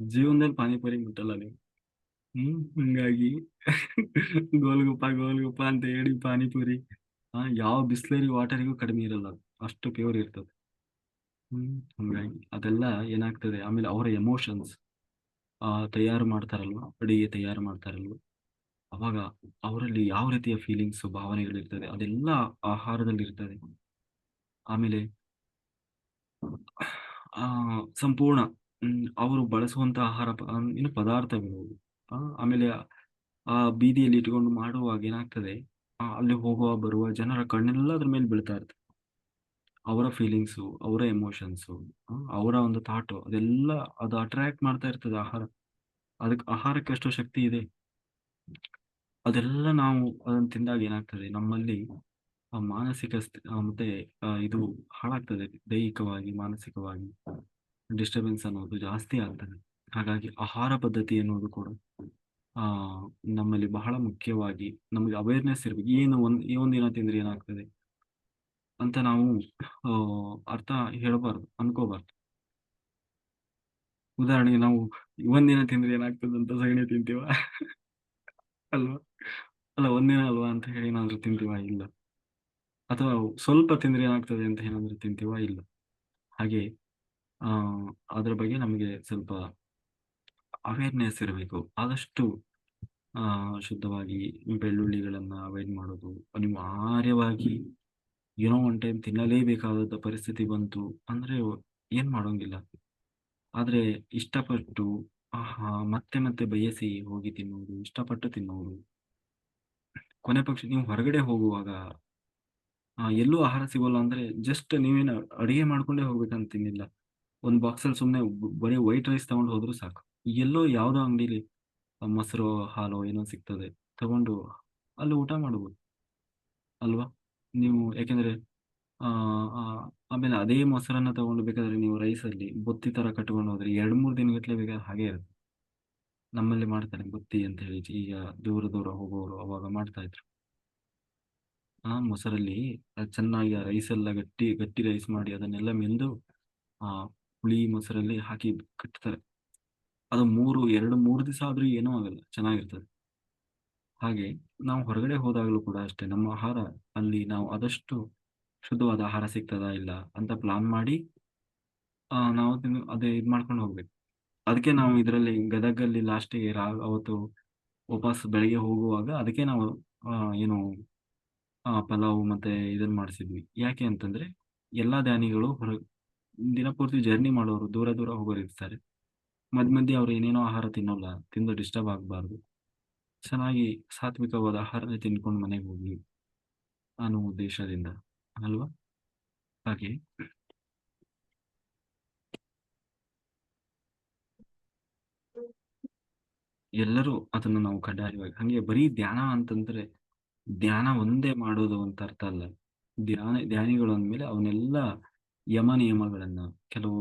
ಜೀವನದಲ್ಲಿ ಪಾನಿಪುರಿ ಮುಟ್ಟಲ್ಲ ನೀವು. ಹ್ಮ್, ಹಂಗಾಗಿ [laughs] ಗೋಲ್ಗುಪ್ಪ ಗೋಲ್ಗುಪ್ಪ ಅಂತ ಹೇಳಿ ಪಾನಿಪುರಿ ಯಾವ ಬಿಸ್ಲೇರಿ ವಾಟರಿಗೂ ಕಡಿಮೆ ಇರಲ್ಲ. ಅಷ್ಟು ಪ್ಯೂರ್ ಇರ್ತದೆ. ಹ್ಮ್, ಹಂಗಾಗಿ ಅದೆಲ್ಲ ಏನಾಗ್ತದೆ, ಆಮೇಲೆ ಅವರ ಎಮೋಷನ್ಸ್ ತಯಾರು ಮಾಡ್ತಾರಲ್ವ? ಅಡಿಗೆ ತಯಾರು ಮಾಡ್ತಾರಲ್ವ? ಅವಾಗ ಅವರಲ್ಲಿ ಯಾವ ರೀತಿಯ ಫೀಲಿಂಗ್ಸ್ ಭಾವನೆಗಳಿರ್ತದೆ ಅದೆಲ್ಲ ಆಹಾರದಲ್ಲಿ ಇರ್ತದೆ ಆಮೇಲೆ, ಆ, ಸಂಪೂರ್ಣ ಅವರು ಬಳಸುವಂತ ಆಹಾರ ಏನು ಪದಾರ್ಥಗಳು ಆಮೇಲೆ ಆ ಬೀದಿಯಲ್ಲಿ ಇಟ್ಕೊಂಡು ಮಾಡುವಾಗ ಏನಾಗ್ತದೆ ಅಲ್ಲಿ ಹೋಗುವ, ಬರುವ ಜನರ ಕಣ್ಣೆಲ್ಲ ಅದ್ರ ಮೇಲೆ ಬೀಳ್ತಾ ಇರ್ತದೆ. ಅವರ ಫೀಲಿಂಗ್ಸು ಅವರ ಎಮೋಷನ್ಸು ಅವರ ಒಂದು ಥಾಟು ಅದೆಲ್ಲ ಅದು ಅಟ್ರಾಕ್ಟ್ ಮಾಡ್ತಾ ಇರ್ತದೆ ಆಹಾರ. ಅದಕ್ಕೆ ಆಹಾರಕ್ಕೆ ಅಷ್ಟು ಶಕ್ತಿ ಇದೆ. ಅದೆಲ್ಲ ನಾವು ಅದನ್ನ ತಿಂದಾಗ ಏನಾಗ್ತದೆ? ನಮ್ಮಲ್ಲಿ ಮಾನಸಿಕ ಮತ್ತೆ ಇದು ಹಾಳಾಗ್ತದೆ ದೈಹಿಕವಾಗಿ, ಮಾನಸಿಕವಾಗಿ. ಡಿಸ್ಟರ್ಬೆನ್ಸ್ ಅನ್ನೋದು ಜಾಸ್ತಿ ಆಗ್ತದೆ. ಹಾಗಾಗಿ ಆಹಾರ ಪದ್ಧತಿ ಅನ್ನೋದು ಕೂಡ, ಆ, ನಮ್ಮಲ್ಲಿ ಬಹಳ ಮುಖ್ಯವಾಗಿ ನಮಗೆ ಅವೇರ್ನೆಸ್ ಇರ್ಬೇಕು. ಏನು ಒಂದ್ ಒಂದಿನ ತಿಂದ್ರೆ ಏನಾಗ್ತದೆ? ಅಂತ ನಾವು ಅರ್ಥ ಹೇಳಬಾರ್ದು, ಅನ್ಕೋಬಾರ್ದು. ಉದಾಹರಣೆಗೆ ನಾವು ಒಂದಿನ ತಿಂದ್ರೆ ಏನಾಗ್ತದೆ ಅಂತ ಸಗಣಿ ತಿಂತೀವ? ಅಲ್ವಾ? ಅಲ್ಲ, ಒಂದಿನ ಅಲ್ವಾ ಅಂತ ಹೇಳಿ ಏನಾದ್ರು ತಿಂತೀವ ಇಲ್ಲ? ಅಥವಾ ಸ್ವಲ್ಪ ತಿಂದ್ರೆ ಏನಾಗ್ತದೆ ಅಂತ ಏನಾದ್ರು ತಿಂತೀವ ಇಲ್ಲ? ಹಾಗೆ, ಆ, ಅದ್ರ ಬಗ್ಗೆ ನಮಗೆ ಸ್ವಲ್ಪ ಅವೇರ್ನೆಸ್ ಇರಬೇಕು. ಆದಷ್ಟು, ಆ, ಶುದ್ಧವಾಗಿ ಬೆಳ್ಳುಳ್ಳಿಗಳನ್ನ ಅವಾಯ್ಡ್ ಮಾಡೋದು ಅನಿವಾರ್ಯವಾಗಿ ಏನೋ ಒನ್ ಟೈಮ್ ತಿನ್ನಲೇಬೇಕಾದ ಪರಿಸ್ಥಿತಿ ಬಂತು. ಅಂದ್ರೆ ಏನ್ ಮಾಡೋಂಗಿಲ್ಲ. ಆದ್ರೆ ಇಷ್ಟಪಟ್ಟು, ಆಹಾ, ಮತ್ತೆ ಮತ್ತೆ ಬಯಸಿ ಹೋಗಿ ತಿನ್ನುವುದು ಇಷ್ಟಪಟ್ಟು ತಿನ್ನೋದು. ಕೊನೆ ಪಕ್ಷ ನೀವು ಹೊರಗಡೆ ಹೋಗುವಾಗ ಎಲ್ಲೂ ಆಹಾರ ಸಿಗೋಲ್ಲ ಅಂದ್ರೆ ಜಸ್ಟ್ ನೀವೇನು ಅಡುಗೆ ಮಾಡ್ಕೊಂಡೇ ಹೋಗ್ಬೇಕಂತಿನ್ನಿಲ್ಲ ಒಂದ್ ಬಾಕ್ಸ್ ಅಲ್ಲಿ ಸುಮ್ನೆ ಬ- ಬರೀ ವೈಟ್ ರೈಸ್ ತಗೊಂಡು ಹೋದ್ರು ಸಾಕು. ಎಲ್ಲೋ ಯಾವುದೋ ಅಂಗಡಿಲಿ ಮೊಸರು, ಹಾಲು ಏನೋ ಸಿಗ್ತದೆ, ತಗೊಂಡು ಅಲ್ಲಿ ಊಟ ಮಾಡ್ಬೋದು. ಅಲ್ವಾ? ನೀವು ಯಾಕೆಂದ್ರೆ ಆಮೇಲೆ ಅದೇ ಮೊಸರನ್ನ ತಗೊಂಡು ಬೇಕಾದ್ರೆ ನೀವು ರೈಸ್ ಅಲ್ಲಿ ಬೊತ್ತಿ ತರ ಕಟ್ಕೊಂಡು ಹೋದ್ರೆ ಎರಡ್, ಮೂರ್ ದಿನಗಟ್ಲೆ ಬೇಕಾದ್ರೆ ಹಾಗೆ ಇರುತ್ತೆ. ನಮ್ಮಲ್ಲಿ ಮಾಡ್ತಾರೆ ಬುತ್ತಿ ಅಂತ ಹೇಳಿ ಈಗ ದೂರ ದೂರ ಹೋಗೋರು ಅವಾಗ ಮಾಡ್ತಾ ಇದ್ರು. ಆ ಮೊಸರಲ್ಲಿ ಚೆನ್ನಾಗಿ ಆ ರೈಸ್ ಎಲ್ಲ ಗಟ್ಟಿ ಗಟ್ಟಿ ರೈಸ್ ಮಾಡಿ ಅದನ್ನೆಲ್ಲ ಮೆಂದು, ಆ ಹುಳಿ ಮೊಸರಲ್ಲಿ ಹಾಕಿ ಕಟ್ತಾರೆ. ಅದು ಮೂರು, ಎರಡು, ಮೂರು ದಿವಸ ಆದ್ರೂ ಏನೂ ಆಗಲ್ಲ, ಚೆನ್ನಾಗಿರ್ತದೆ. ಹಾಗೆ ನಾವು ಹೊರಗಡೆ ಹೋದಾಗಲೂ ಕೂಡ ಅಷ್ಟೇ ನಮ್ಮ ಆಹಾರ ಅಲ್ಲಿ ನಾವು ಆದಷ್ಟು ಶುದ್ಧವಾದ ಆಹಾರ ಸಿಗ್ತದಾ ಇಲ್ಲ ಅಂತ ಪ್ಲಾನ್ ಮಾಡಿ ನಾವು ಅದೇ ಇದ್ ಮಾಡ್ಕೊಂಡು ಹೋಗ್ಬೇಕು. ಅದಕ್ಕೆ ನಾವು ಇದರಲ್ಲಿ ಗದಗಲ್ಲಿ ಲಾಸ್ಟಿಗೆ ರಾ ಅವತ್ತು ವಾಪಸ್ ಬೆಳಗ್ಗೆ ಹೋಗುವಾಗ ಅದಕ್ಕೆ ನಾವು ಏನು ಪಲಾವ್ ಮತ್ತೆ ಇದನ್ನ ಮಾಡಿಸಿದ್ವಿ. ಯಾಕೆ ಅಂತಂದ್ರೆ ಎಲ್ಲಾ ಧ್ಯಾನಿಗಳು ಹೊರ ದಿನಪೂರ್ತಿ ಜರ್ನಿ ಮಾಡೋರು ದೂರ ದೂರ ಹೋಗೋರು ಇರ್ತಾರೆ ಮಧ್ಯ ಮಧ್ಯೆ ಅವ್ರು ಏನೇನೋ ಆಹಾರ ತಿನ್ನೋಲ್ಲ ತಿಂದು ಡಿಸ್ಟರ್ಬ್ ಆಗಬಾರ್ದು. ಚೆನ್ನಾಗಿ ಸಾತ್ವಿಕವಾದ ಆಹಾರನೇ ತಿನ್ಕೊಂಡು ಮನೆಗೆ ಹೋಗ್ಲಿ ಅನ್ನೋ ಉದ್ದೇಶದಿಂದ ಅಲ್ವಾ? ಹಾಗೆ. ಎಲ್ಲರೂ ಅದನ್ನ ನಾವು ಕಡ್ಡಾಯವಾಗಿ, ಹಂಗೆ ಬರೀ ಧ್ಯಾನ ಅಂತಂದ್ರೆ ಧ್ಯಾನ ಒಂದೇ ಮಾಡೋದು ಅಂತ ಅರ್ಥ ಅಲ್ಲ. ಧ್ಯಾನ, ಧ್ಯಾನಿಗಳು ಅಂದ್ಮೇಲೆ ಅವನ್ನೆಲ್ಲ ಯಮ ನಿಯಮಗಳನ್ನ, ಕೆಲವು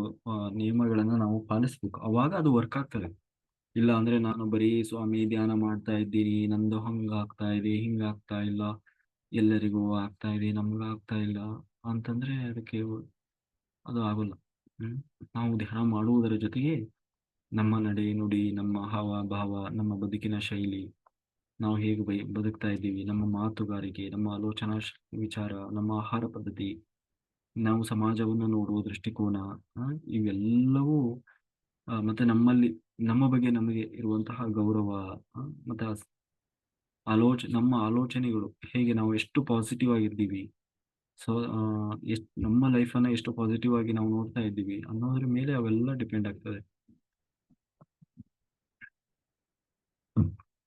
ನಿಯಮಗಳನ್ನ ನಾವು ಪಾಲಿಸ್ಬೇಕು. ಅವಾಗ ಅದು ವರ್ಕ್ ಆಗ್ತದೆ. ಇಲ್ಲ ಅಂದ್ರೆ ನಾನು ಬರೀ ಸ್ವಾಮಿ ಧ್ಯಾನ ಮಾಡ್ತಾ ಇದ್ದೀನಿ, ನಂದು ಹಂಗಾಗ್ತಾ ಇದೆ ಹಿಂಗಾಗ್ತಾ ಇಲ್ಲ, ಎಲ್ಲರಿಗೂ ಆಗ್ತಾ ಇದೆ ನಮ್ಗಾಗ್ತಾ ಇಲ್ಲ ಅಂತಂದ್ರೆ ಅದಕ್ಕೆ ಅದು ಆಗಲ್ಲ. ಹ್ಮ್, ನಾವು ಧ್ಯಾನ ಮಾಡುವುದರ ಜೊತೆಗೆ ನಮ್ಮ ನಡೆ ನುಡಿ, ನಮ್ಮ ಹಾವ ಭಾವ, ನಮ್ಮ ಬದುಕಿನ ಶೈಲಿ, ನಾವು ಹೇಗೆ ಬೈ ಬದುಕ್ತಾ ಇದ್ದೀವಿ, ನಮ್ಮ ಮಾತುಗಾರಿಕೆ, ನಮ್ಮ ಆಲೋಚನಾ ವಿಚಾರ, ನಮ್ಮ ಆಹಾರ ಪದ್ಧತಿ, ನಾವು ಸಮಾಜವನ್ನು ನೋಡುವ ದೃಷ್ಟಿಕೋನ ಇವೆಲ್ಲವೂ ಮತ್ತೆ ನಮ್ಮಲ್ಲಿ ನಮ್ಮ ಬಗ್ಗೆ ನಮಗೆ ಇರುವಂತಹ ಗೌರವ ಮತ್ತೆ ಆಲೋಚ, ನಮ್ಮ ಆಲೋಚನೆಗಳು, ಹೇಗೆ ನಾವು ಎಷ್ಟು ಪಾಸಿಟಿವ್ ಆಗಿದ್ದೀವಿ, ಸೊ ಎಷ್ಟು, ನಮ್ಮ ಲೈಫನ್ನ ಎಷ್ಟು ಪಾಸಿಟಿವ್ ಆಗಿ ನಾವು ನೋಡ್ತಾ ಇದ್ದೀವಿ ಅನ್ನೋದ್ರ ಮೇಲೆ ಅವೆಲ್ಲ ಡಿಪೆಂಡ್ ಆಗ್ತದೆ.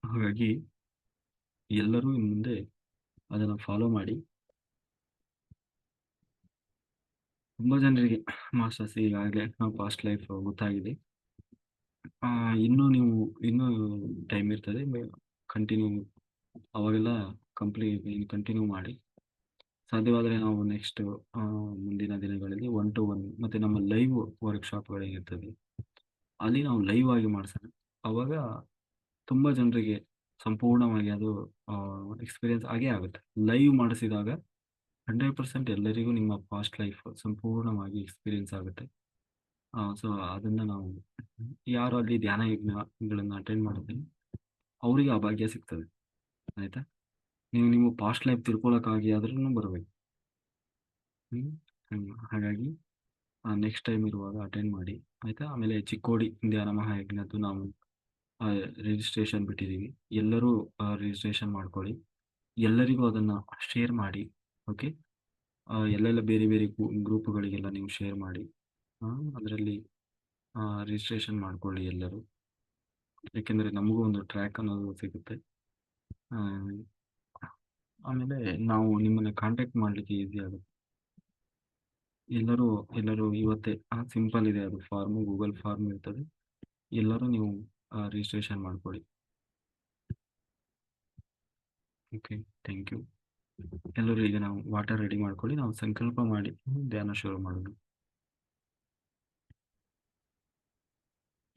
ಹಾಗಾಗಿ ಎಲ್ಲರೂ ಮುಂದೆ ಅದನ್ನು ಫಾಲೋ ಮಾಡಿ. ತುಂಬಾ ಜನರಿಗೆ, ಮಾಸ್ಟರ್ಸ್ ಈಗಾಗಲೇ ಪಾಸ್ಟ್ ಲೈಫ್ ಗೊತ್ತಾಗಿದೆ. ಇನ್ನೂ ನೀವು, ಇನ್ನೂ ಟೈಮ್ ಇರ್ತದೆ ಕಂಟಿನ್ಯೂ ಅವಾಗೆಲ್ಲ ಕಂಪ್ಲೀಟ್ ಕಂಟಿನ್ಯೂ ಮಾಡಿ. ಸಾಧ್ಯವಾದರೆ ನಾವು ನೆಕ್ಸ್ಟ್ ಮುಂದಿನ ದಿನಗಳಲ್ಲಿ ಒನ್ ಟು ಒನ್ ಮತ್ತು ನಮ್ಮ ಲೈವ್ ವರ್ಕ್ಶಾಪ್ಗಳಿಗಿರ್ತದೆ ಅಲ್ಲಿ ನಾವು ಲೈವ್ ಆಗಿ ಮಾಡಿಸೋಣ. ಅವಾಗ ತುಂಬ ಜನರಿಗೆ ಸಂಪೂರ್ಣವಾಗಿ ಅದು ಎಕ್ಸ್ಪೀರಿಯನ್ಸ್ ಆಗೇ ಆಗುತ್ತೆ. ಲೈವ್ ಮಾಡಿಸಿದಾಗ ಹಂಡ್ರೆಡ್ ಪರ್ಸೆಂಟ್ ಎಲ್ಲರಿಗೂ ನಿಮ್ಮ ಪಾಸ್ಟ್ ಲೈಫ್ ಸಂಪೂರ್ಣವಾಗಿ ಎಕ್ಸ್ಪೀರಿಯನ್ಸ್ ಆಗುತ್ತೆ. ಸೊ ಅದನ್ನ ನಾವು ಯಾರು ಅಲ್ಲಿ ಧ್ಯಾನ ಯಜ್ಞಗಳನ್ನು ಅಟೆಂಡ್ ಮಾಡಿದ್ರೆ ಅವರಿಗೆ ಆ ಭಾಗ್ಯ ಸಿಗ್ತದೆ. ಆಯ್ತಾ? ನೀವು ನಿಮ್ಮ ಪಾಸ್ಟ್ ಲೈಫ್ ತಿಳ್ಕೊಳಕ್ಕಾಗಿ ಆದ್ರೂ ಬರಬೇಕು. ಹಾಗಾಗಿ ನೆಕ್ಸ್ಟ್ ಟೈಮ್ ಇರುವಾಗ ಅಟೆಂಡ್ ಮಾಡಿ, ಆಯ್ತಾ? ಆಮೇಲೆ ಚಿಕ್ಕೋಡಿ ಧ್ಯಾನ ಮಹಾಯಜ್ಞದ್ದು ನಾವು ರಿಜಿಸ್ಟ್ರೇಷನ್ ಬಿಟ್ಟಿದ್ದೀವಿ ಎಲ್ಲರೂ ರಿಜಿಸ್ಟ್ರೇಷನ್ ಮಾಡ್ಕೊಳ್ಳಿ. ಎಲ್ಲರಿಗೂ ಅದನ್ನು ಶೇರ್ ಮಾಡಿ ಓಕೆ ಎಲ್ಲೆಲ್ಲ ಬೇರೆ ಬೇರೆ ಗ್ರೂಪ್ಗಳಿಗೆಲ್ಲ ನೀವು ಶೇರ್ ಮಾಡಿ. ಅದರಲ್ಲಿ ರಿಜಿಸ್ಟ್ರೇಷನ್ ಮಾಡ್ಕೊಳ್ಳಿ ಎಲ್ಲರೂ. ಏಕೆಂದರೆ ನಮಗೂ ಒಂದು ಟ್ರ್ಯಾಕ್ ಅನ್ನೋದು ಸಿಗುತ್ತೆ. ಆಮೇಲೆ ನಾವು ನಿಮ್ಮನ್ನು ಕಾಂಟ್ಯಾಕ್ಟ್ ಮಾಡಲಿಕ್ಕೆ ಈಸಿ ಆಗುತ್ತೆ. ಎಲ್ಲರೂ ಎಲ್ಲರೂ ಇವತ್ತೇ ಸಿಂಪಲ್ ಇದೆ ಅದು ಫಾರ್ಮು ಗೂಗಲ್ ಫಾರ್ಮ್ ಇರ್ತದೆ. ಎಲ್ಲರೂ ನೀವು ರಿಜಿಸ್ಟ್ರೇಷನ್ ಮಾಡ್ಕೊಳ್ಳಿ. ಓಕೆ ಥ್ಯಾಂಕ್ ಯು ಎಲ್ಲರೂ ಈಗ ನಾವು ವಾಟರ್ ರೆಡಿ ಮಾಡ್ಕೊಳ್ಳಿ. ನಾವು ಸಂಕಲ್ಪ ಮಾಡಿ ಧ್ಯಾನ ಶುರು ಮಾಡೋಣ.